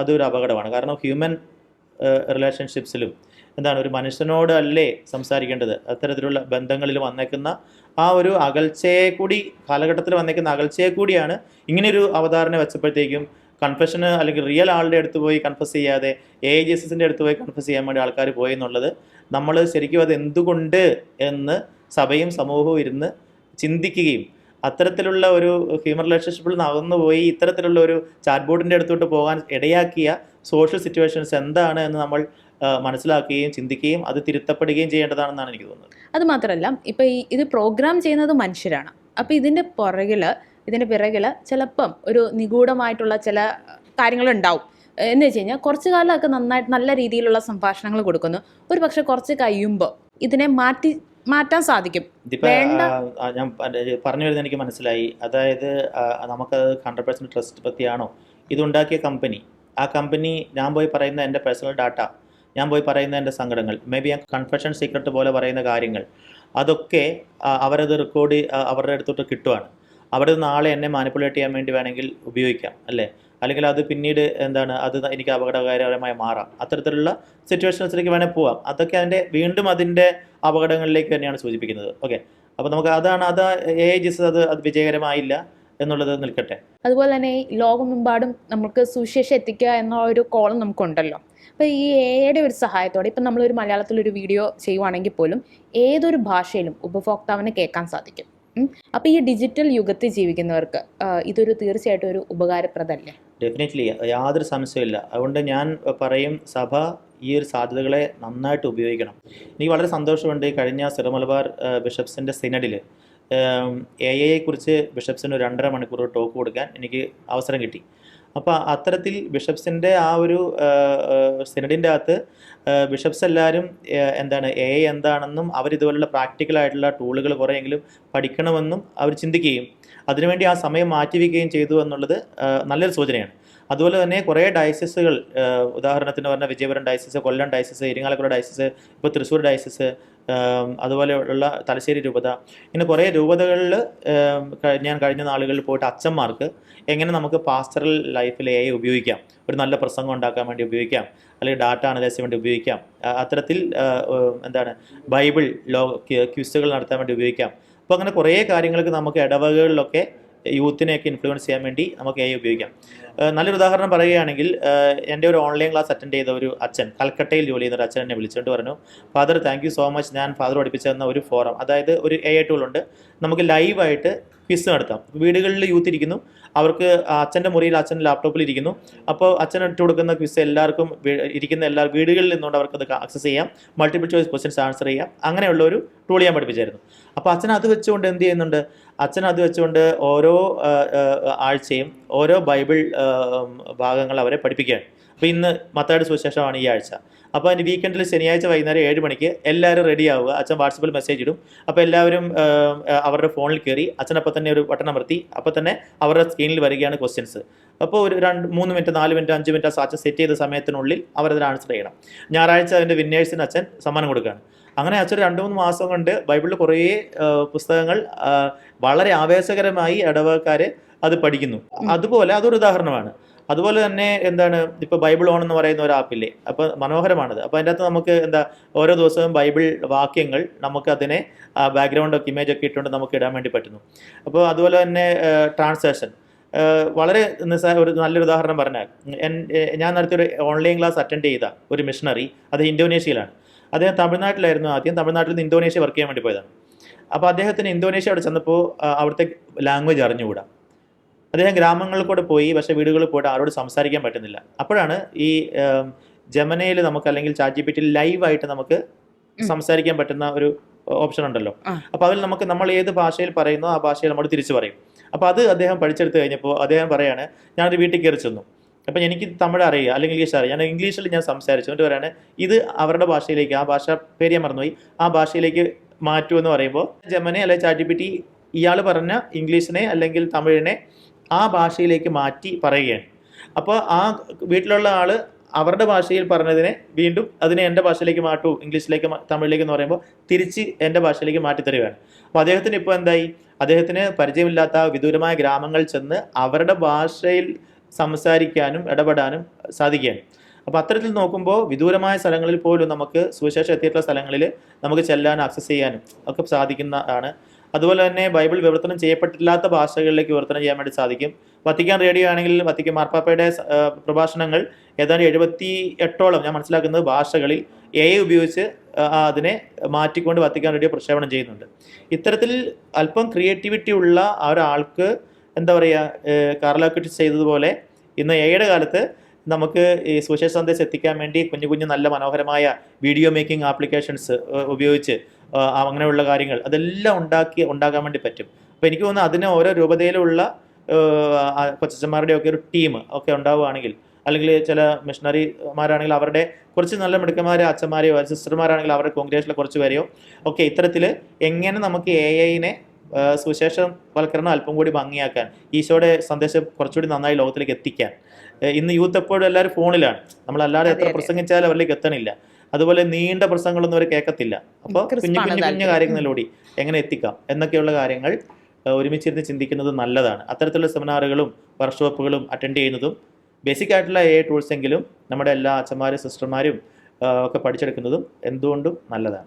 അതൊരു അപകടമാണ്. കാരണം ഹ്യൂമൻ റിലേഷൻഷിപ്സിലും എന്താണ് ഒരു മനുഷ്യനോട് അല്ലേ സംസാരിക്കേണ്ടത്? അത്തരത്തിലുള്ള ബന്ധങ്ങളിൽ വന്നേക്കുന്ന ആ ഒരു അകൽച്ചയെ കൂടി കാലഘട്ടത്തിൽ വന്നേക്കുന്ന അകൽച്ചയെ കൂടിയാണ് ഇങ്ങനെയൊരു അവതാരണ വെച്ചപ്പോഴത്തേക്കും കൺഫെഷന് അല്ലെങ്കിൽ റിയൽ ആളുടെ അടുത്ത് പോയി കൺഫസ് ചെയ്യാതെ എ ഐ ജി എസ് എസിന്റെ അടുത്ത് പോയി കൺഫസ് ചെയ്യാൻ വേണ്ടി ആൾക്കാർ പോയി എന്നുള്ളത് നമ്മൾ ശരിക്കും അത് എന്തുകൊണ്ട് എന്ന് സഭയും സമൂഹവും ഇരുന്ന് ചിന്തിക്കുകയും അത്തരത്തിലുള്ള ഒരു ഹ്യൂമൻ റിലേഷൻഷിപ്പിൽ നിന്ന് അകന്നുപോയി ഇത്തരത്തിലുള്ള ഒരു ചാറ്റ് ബോർഡിന്റെ അടുത്തോട്ട് പോകാൻ ഇടയാക്കിയ സോഷ്യൽ സിറ്റുവേഷൻസ് എന്താണ് എന്ന് നമ്മൾ മനസ്സിലാക്കുകയും ചിന്തിക്കുകയും അത് തിരുത്തപ്പെടുകയും ചെയ്യേണ്ടതാണെന്നാണ് എനിക്ക് തോന്നുന്നത്. അത് മാത്രമല്ല ഇപ്പൊ ഈ ഇത് പ്രോഗ്രാം ചെയ്യുന്നത് മനുഷ്യരാണ്. അപ്പൊ ഇതിന്റെ പുറകിൽ ഇതിന്റെ പിറകിൽ ചിലപ്പം ഒരു നിഗൂഢമായിട്ടുള്ള ചില കാര്യങ്ങൾ ഉണ്ടാവും എന്ന് വെച്ച് കഴിഞ്ഞാൽ കുറച്ച് കാലമൊക്കെ നന്നായിട്ട് നല്ല രീതിയിലുള്ള സംഭാഷണങ്ങൾ കൊടുക്കുന്നു. ഒരു പക്ഷെ കുറച്ച് കഴിയുമ്പോൾ ഇതിനെ മാറ്റി മാറ്റാൻ സാധിക്കും. ഞാൻ പറഞ്ഞു വരുന്നത് എനിക്ക് മനസ്സിലായി. അതായത് നമുക്ക് ഹൺഡ്രഡ് പെർസെന്റ് ട്രസ്റ്റ് പറ്റിയാണോ ഇതുണ്ടാക്കിയ കമ്പനി ആ കമ്പനി ഞാൻ പോയി പറയുന്ന എന്റെ പേഴ്സണൽ ഡാറ്റ ഞാൻ പോയി പറയുന്ന എന്റെ സങ്കടങ്ങൾ. മേ ബി ഞാൻ കൺഫെഷൻ സീക്രട്ട് പോലെ പറയുന്ന കാര്യങ്ങൾ. അതൊക്കെ അവരത് റെക്കോർഡ് അവരുടെ അടുത്തോട്ട് കിട്ടുവാണ്. അവിടെ നാളെ എന്നെ മാനിപ്പുലേറ്റ് ചെയ്യാൻ വേണ്ടി വേണമെങ്കിൽ ഉപയോഗിക്കാം അല്ലേ? അല്ലെങ്കിൽ അത് പിന്നീട് എന്താണ് അത് എനിക്ക് അപകടകരമായി മാറാം. അത്തരത്തിലുള്ള സിറ്റുവേഷൻസിലേക്ക് വേണേൽ പോവാം. അതൊക്കെ അതിന്റെ വീണ്ടും അതിന്റെ അപകടങ്ങളിലേക്ക് തന്നെയാണ് സൂചിപ്പിക്കുന്നത്. ഓക്കെ അപ്പോൾ നമുക്ക് അതാണ് അത് എ ജിസ് അത് അത് വിജയകരമായില്ല എന്നുള്ളത് നിൽക്കട്ടെ. അതുപോലെ തന്നെ ലോകമെമ്പാടും നമുക്ക് സുവിശേഷം എത്തിക്കുക എന്ന ഒരു കോളം നമുക്കുണ്ടല്ലോ. അപ്പോൾ ഈ എയുടെ ഒരു സഹായത്തോടെ ഇപ്പം നമ്മളൊരു മലയാളത്തിലൊരു വീഡിയോ ചെയ്യുവാണെങ്കിൽ പോലും ഏതൊരു ഭാഷയിലും ഉപഭോക്താവിന് കേൾക്കാൻ സാധിക്കും. അപ്പോൾ ഈ ഡിജിറ്റൽ യുഗത്തിൽ ജീവിക്കുന്നവർക്ക് ഇതൊരു തീർച്ചയായിട്ടും ഒരു ഉപകാരപ്രദമല്ലേ? ഡെഫിനറ്റ്ലി യാതൊരു സംശയമില്ല അതുകൊണ്ട് ഞാൻ പറയും സഭ ഈ ഒരു സാധ്യതകളെ നന്നായിട്ട് ഉപയോഗിക്കണം. എനിക്ക് വളരെ സന്തോഷമുണ്ട് കഴിഞ്ഞ സിറമലബാർ ബിഷപ്സിന്റെ സിനഡിൽ എ ഐയെക്കുറിച്ച് ബിഷപ്സിന് ഒരു രണ്ടര മണിക്കൂർ ടോക്ക് കൊടുക്കാൻ എനിക്ക് അവസരം കിട്ടി. അപ്പോൾ അത്തരത്തിൽ ബിഷപ്സിന്റെ ആ ഒരു സിനഡിന്റെ അകത്ത് ബിഷപ്സ് എല്ലാവരും എന്താണ് എ ഐ എന്താണെന്നും അവരിതുപോലുള്ള പ്രാക്ടിക്കലായിട്ടുള്ള ടൂളുകൾ കുറേയെങ്കിലും പഠിക്കണമെന്നും അവർ ചിന്തിക്കുകയും അതിനുവേണ്ടി ആ സമയം മാറ്റിവെക്കുകയും ചെയ്തു എന്നുള്ളത് നല്ലൊരു സൂചനയാണ്. അതുപോലെ തന്നെ കുറേ ഡയസിസുകൾ ഉദാഹരണത്തിന് പറഞ്ഞാൽ Vijayapuram diocese Kollam diocese Irinjalakuda diocese ഇപ്പോൾ തൃശ്ശൂർ ഡയസിസ് അതുപോലെയുള്ള തലശ്ശേരി രൂപത. ഇങ്ങനെ കുറേ രൂപതകളിൽ ഞാൻ കഴിഞ്ഞ നാളുകളിൽ പോയിട്ട് അച്ഛന്മാർക്ക് എങ്ങനെ നമുക്ക് പാസ്റ്ററൽ ലൈഫിൽ എ ഉപയോഗിക്കാം ഒരു നല്ല പ്രസംഗം ഉണ്ടാക്കാൻ വേണ്ടി ഉപയോഗിക്കാം അല്ലെങ്കിൽ ഡാറ്റ അനലൈസിന് വേണ്ടി ഉപയോഗിക്കാം അത്തരത്തിൽ എന്താണ് ബൈബിൾ ലോ ക്യൂസുകൾ നടത്താൻ വേണ്ടി ഉപയോഗിക്കാം. അപ്പോൾ അങ്ങനെ കുറേ കാര്യങ്ങൾക്ക് നമുക്ക് ഇടവകകളിലൊക്കെ യൂത്തിനെയൊക്കെ ഇൻഫ്ലുവൻസ് ചെയ്യാൻ വേണ്ടി നമുക്ക് എ ഉപയോഗിക്കാം. നല്ലൊരു ഉദാഹരണം പറയുകയാണെങ്കിൽ എന്റെ ഒരു ഓൺലൈൻ ക്ലാസ് അറ്റൻഡ് ചെയ്ത ഒരു അച്ഛൻ കൽക്കട്ടയിൽ ജോലി ചെയ്യുന്ന ഒരു അച്ഛൻ എന്നെ വിളിച്ചുകൊണ്ട് പറഞ്ഞു father thank you so much ഞാൻ ഫാദർ പഠിപ്പിച്ചതെന്ന ഒരു ഫോറം അതായത് ഒരു എ ഐ ടൂൾ ഉണ്ട്. നമുക്ക് ലൈവായിട്ട് ക്വിസ് നടത്താം. വീടുകളിൽ യൂത്ത് ഇരിക്കുന്നു. അവർക്ക് അച്ഛന്റെ മുറിയിൽ അച്ഛൻ ലാപ്ടോപ്പിൽ ഇരിക്കുന്നു. അപ്പോൾ അച്ഛൻ ഇട്ട് കൊടുക്കുന്ന ക്വിസ് എല്ലാവർക്കും ഇരിക്കുന്ന എല്ലാ വീടുകളിൽ നിന്നുകൊണ്ട് അവർക്കത് ആക്സസ് ചെയ്യാം. മൾട്ടിപ്പിൾ ചോയ്സ് ക്വസ്റ്റ്യൻസ് ആൻസർ ചെയ്യാം. അങ്ങനെയുള്ള ഒരു ടൂൾ ഞാൻ പഠിപ്പിച്ചായിരുന്നു. അപ്പോൾ അച്ഛൻ അത് വെച്ചുകൊണ്ട് എന്ത് ചെയ്യുന്നുണ്ട്? അച്ഛൻ അത് വെച്ചുകൊണ്ട് ഓരോ ആഴ്ചയും ഓരോ ബൈബിൾ ഭാഗങ്ങൾ അവരെ പഠിപ്പിക്കുകയാണ്. അപ്പോൾ ഇന്ന് മത്തായുടെ സുവിശേഷമാണ് ഈ ആഴ്ച. അപ്പോൾ അതിന് വീക്കെൻഡിൽ ശനിയാഴ്ച വൈകുന്നേരം ഏഴ് മണിക്ക് എല്ലാവരും റെഡി ആവുക. അച്ഛൻ വാട്സപ്പിൽ മെസ്സേജ് ഇടും. അപ്പോൾ എല്ലാവരും അവരുടെ ഫോണിൽ കയറി അച്ഛൻ അപ്പോൾ തന്നെ ഒരു ബട്ടൺ അമർത്തി അപ്പോൾ തന്നെ അവരുടെ സ്ക്രീനിൽ വരികയാണ് ക്വസ്റ്റ്യൻസ് അപ്പോൾ ഒരു രണ്ട് മൂന്ന് മിനിറ്റ് നാല് മിനിറ്റ് അഞ്ച് മിനിറ്റ് ആ അച്ഛൻ സെറ്റ് ചെയ്ത സമയത്തിനുള്ളിൽ അവരതിന് ആൻസർ ചെയ്യണം. ഞായറാഴ്ച അതിന്റെ വിന്നേഴ്സിന് അച്ഛൻ സമ്മാനം കൊടുക്കുകയാണ്. അങ്ങനെ അച്ഛൻ രണ്ട് മൂന്ന് മാസം കൊണ്ട് ബൈബിളിൽ കുറേ പുസ്തകങ്ങൾ വളരെ ആവേശകരമായി ഇടവക്കാർ അത് പഠിക്കുന്നു. അതുപോലെ അതൊരു ഉദാഹരണമാണ്. അതുപോലെ തന്നെ എന്താണ് ഇപ്പോൾ ബൈബിൾ ഓൺ എന്ന് പറയുന്ന ഒരു ആപ്പില്ലേ അപ്പോൾ മനോഹരമാണത്. അപ്പോൾ അതിന്റെ അകത്ത് നമുക്ക് എന്താ ഓരോ ദിവസവും ബൈബിൾ വാക്യങ്ങൾ നമുക്ക് അതിനെ ബാക്ക്ഗ്രൗണ്ട് ഒക്കെ ഇമേജ് ഒക്കെ ഇട്ടുകൊണ്ട് നമുക്ക് ഇടാൻ വേണ്ടി പറ്റുന്നു. അപ്പോൾ അതുപോലെ തന്നെ ട്രാൻസാക്ഷൻ വളരെ നിസ്സാ ഒരു നല്ലൊരു ഉദാഹരണം പറഞ്ഞാൽ ഞാൻ നടത്തിയ ഒരു ഓൺലൈൻ ക്ലാസ് അറ്റൻഡ് ചെയ്ത ഒരു മിഷണറി അത് ഇന്തോനേഷ്യയിലാണ്. അദ്ദേഹം തമിഴ്നാട്ടിലായിരുന്നു. ആദ്യം തമിഴ്നാട്ടിൽ നിന്ന് ഇന്തോനേഷ്യ വർക്ക് ചെയ്യാൻ വേണ്ടി പോയതാണ്. അപ്പോൾ അദ്ദേഹത്തിന് ഇന്തോനേഷ്യ അവിടെ ചെന്നപ്പോൾ അവിടുത്തെ ലാംഗ്വേജ് അറിഞ്ഞുകൂടാ. അദ്ദേഹം ഗ്രാമങ്ങളിൽ കൂടെ പോയി പക്ഷേ വീടുകളിൽ പോയിട്ട് ആരോട് സംസാരിക്കാൻ പറ്റുന്നില്ല. അപ്പോഴാണ് ഈ ജമനയിൽ നമുക്ക് അല്ലെങ്കിൽ ചാറ്റ് ജി പി ടി ലൈവായിട്ട് നമുക്ക് സംസാരിക്കാൻ പറ്റുന്ന ഒരു ഓപ്ഷൻ ഉണ്ടല്ലോ. അപ്പോൾ അതിൽ നമുക്ക് നമ്മൾ ഏത് ഭാഷയിൽ പറയുന്നോ ആ ഭാഷയിൽ നമ്മൾ തിരിച്ചു പറയും. അപ്പോൾ അത് അദ്ദേഹം പഠിച്ചെടുത്ത് കഴിഞ്ഞപ്പോൾ അദ്ദേഹം പറയാണ് ഞാനൊരു വീട്ടിൽ കയറി ചെന്നു. അപ്പം എനിക്ക് തമിഴ് അറിയുക അല്ലെങ്കിൽ ഇംഗ്ലീഷ് അറിയാം. ഞാൻ ഇംഗ്ലീഷിൽ ഞാൻ സംസാരിച്ചു. എന്നിട്ട് പറയാണ് ഇത് അവരുടെ ഭാഷയിലേക്ക് ആ ഭാഷ പേര് ഞാൻ മറന്നുപോയി. ആ ഭാഷയിലേക്ക് മാറ്റൂ എന്ന് പറയുമ്പോൾ ജമനെ അല്ലെങ്കിൽ ചാറ്റ് ജി പി ഇയാൾ പറഞ്ഞ ഇംഗ്ലീഷിനെ അല്ലെങ്കിൽ തമിഴിനെ ആ ഭാഷയിലേക്ക് മാറ്റി പറയുകയാണ്. അപ്പോൾ ആ വീട്ടിലുള്ള ആൾ അവരുടെ ഭാഷയിൽ പറഞ്ഞതിനെ വീണ്ടും അതിനെ എന്റെ ഭാഷയിലേക്ക് മാറ്റൂ ഇംഗ്ലീഷിലേക്ക് തമിഴിലേക്ക് എന്ന് പറയുമ്പോൾ തിരിച്ച് എന്റെ ഭാഷയിലേക്ക് മാറ്റി തരികയാണ് അപ്പോൾ അദ്ദേഹത്തിന് ഇപ്പോൾ എന്തായി? അദ്ദേഹത്തിന് പരിചയമില്ലാത്ത വിദൂരമായ ഗ്രാമങ്ങൾ ചെന്ന് അവരുടെ ഭാഷയിൽ സംസാരിക്കാനും ഇടപെടാനും സാധിക്കുകയാണ്. അപ്പോൾ അത്തരത്തിൽ നോക്കുമ്പോൾ വിദൂരമായ സ്ഥലങ്ങളിൽ പോലും നമുക്ക് സുവിശേഷം എത്തിയിട്ടുള്ള സ്ഥലങ്ങളിൽ നമുക്ക് ചെല്ലാനും ആക്സസ് ചെയ്യാനും ഒക്കെ സാധിക്കുന്നതാണ്. അതുപോലെ തന്നെ ബൈബിൾ വിവർത്തനം ചെയ്യപ്പെട്ടില്ലാത്ത ഭാഷകളിലേക്ക് വിവർത്തനം ചെയ്യാൻ വേണ്ടി സാധിക്കും. വത്തിക്കാൻ റേഡിയോ ആണെങ്കിൽ വത്തിക്കാൻ മാർപ്പാപ്പയുടെ പ്രഭാഷണങ്ങൾ ഏതാണ്ട് എഴുപത്തി എട്ടോളം ഞാൻ മനസ്സിലാക്കുന്നത് ഭാഷകളിൽ എ ഉപയോഗിച്ച് അതിനെ മാറ്റിക്കൊണ്ട് വത്തിക്കാൻ റേഡിയോ പ്രക്ഷേപണം ചെയ്യുന്നുണ്ട്. ഇത്തരത്തിൽ അല്പം ക്രിയേറ്റിവിറ്റി ഉള്ള ഒരാൾക്ക് എന്താ പറയുക കാർലാക്കുട്ടി ചെയ്തതുപോലെ ഇന്ന് എയുടെ കാലത്ത് നമുക്ക് ഈ സുവിശേഷ സന്ദേശം എത്തിക്കാൻ വേണ്ടി കുഞ്ഞു കുഞ്ഞു നല്ല മനോഹരമായ വീഡിയോ മേക്കിംഗ് ആപ്ലിക്കേഷൻസ് ഉപയോഗിച്ച് അങ്ങനെയുള്ള കാര്യങ്ങൾ അതെല്ലാം ഉണ്ടാക്കി ഉണ്ടാക്കാൻ വേണ്ടി പറ്റും. അപ്പോൾ എനിക്ക് തോന്നുന്നു അതിന് ഓരോ രൂപതയിലുള്ള കൊച്ചന്മാരുടെ ഒക്കെ ഒരു ടീം ഒക്കെ ഉണ്ടാവുകയാണെങ്കിൽ അല്ലെങ്കിൽ ചില മിഷണറിമാരാണെങ്കിൽ അവരുടെ കുറച്ച് നല്ല മിടുക്കന്മാരെ അച്ഛന്മാരെയോ സിസ്റ്റർമാരാണെങ്കിൽ അവരുടെ കോൺഗ്രേഷനിലെ കുറച്ച് പേരെയോ ഒക്കെ ഇത്തരത്തിൽ എങ്ങനെ നമുക്ക് എ ഐനെ സുവിശേഷം വൽക്കരണം അല്പം കൂടി ഭംഗിയാക്കാൻ ഈശോയുടെ സന്ദേശം കുറച്ചുകൂടി നന്നായി ലോകത്തിലേക്ക് എത്തിക്കാൻ. ഇന്ന് യൂത്ത് എപ്പോഴും എല്ലാവരും ഫോണിലാണ്. നമ്മളല്ലാതെ എത്ര. പ്രസംഗിച്ചാലും അവരിലേക്ക് എത്തണില്ല. അതുപോലെ നീണ്ട പ്രസംഗങ്ങളൊന്നും അവർ കേൾക്കത്തില്ല. അപ്പോൾ കുഞ്ഞു കുഞ്ഞു കുഞ്ഞു. കാര്യങ്ങളിലൂടെ എങ്ങനെ എത്തിക്കാം എന്നൊക്കെയുള്ള കാര്യങ്ങൾ ഒരുമിച്ചിരുന്ന് ചിന്തിക്കുന്നത് നല്ലതാണ്. അത്തരത്തിലുള്ള സെമിനാറുകളും വർക്ക്ഷോപ്പുകളും അറ്റൻഡ് ചെയ്യുന്നതും ബേസിക് ആയിട്ടുള്ള എ ടൂൾസ് എങ്കിലും നമ്മുടെ എല്ലാ അച്ഛന്മാരും സിസ്റ്റർമാരും ഒക്കെ പഠിച്ചെടുക്കുന്നതും എന്തുകൊണ്ടും നല്ലതാണ്.